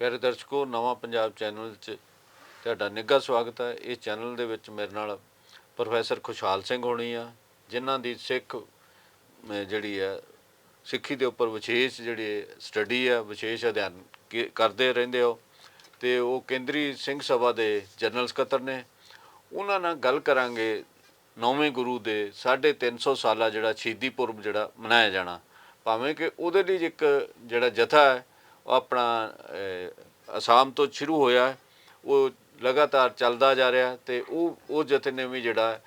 ਪਿਆਰੇ ਦਰਸ਼ਕੋ, ਨਵਾਂ ਪੰਜਾਬ ਚੈਨਲ 'ਚ ਤੁਹਾਡਾ ਨਿੱਘਾ ਸਵਾਗਤ ਹੈ। ਇਸ ਚੈਨਲ ਦੇ ਵਿੱਚ ਮੇਰੇ ਨਾਲ ਪ੍ਰੋਫੈਸਰ ਖੁਸ਼ਹਾਲ ਸਿੰਘ ਹੋਣੀ ਆ, ਜਿਨ੍ਹਾਂ ਦੀ ਸਿੱਖ ਜਿਹੜੀ ਹੈ ਸਿੱਖੀ ਦੇ ਉੱਪਰ ਵਿਸ਼ੇਸ਼ ਜਿਹੜੀ ਸਟੱਡੀ ਆ, ਵਿਸ਼ੇਸ਼ ਅਧਿਐਨ ਕੀ- ਕਰਦੇ ਰਹਿੰਦੇ ਹੋ। ਤੇ ਉਹ ਕੇਂਦਰੀ ਸਿੰਘ ਸਭਾ ਦੇ ਜਨਰਲ ਸਕੱਤਰ ਨੇ। ਉਹਨਾਂ ਨਾਲ ਗੱਲ ਕਰਾਂਗੇ ਨੌਵੇਂ ਗੁਰੂ ਦੇ 350 ਸਾਲਾ ਜਿਹੜਾ ਸ਼ਹੀਦੀ ਪੁਰਬ ਜਿਹੜਾ ਮਨਾਇਆ ਜਾਣਾ। ਭਾਵੇਂ ਕਿ ਉਹਦੇ ਲਈ ਇੱਕ ਜਿਹੜਾ ਜਥਾ ਹੈ ਆਪਣਾ ਅਸਾਮ ਤੋਂ ਸ਼ੁਰੂ ਹੋਇਆ, ਉਹ ਲਗਾਤਾਰ ਚੱਲਦਾ ਜਾ ਰਿਹਾ ਤੇ ਉਹ ਉਹ ਜਥੇ ਨੇ ਵੀ ਜਿਹੜਾ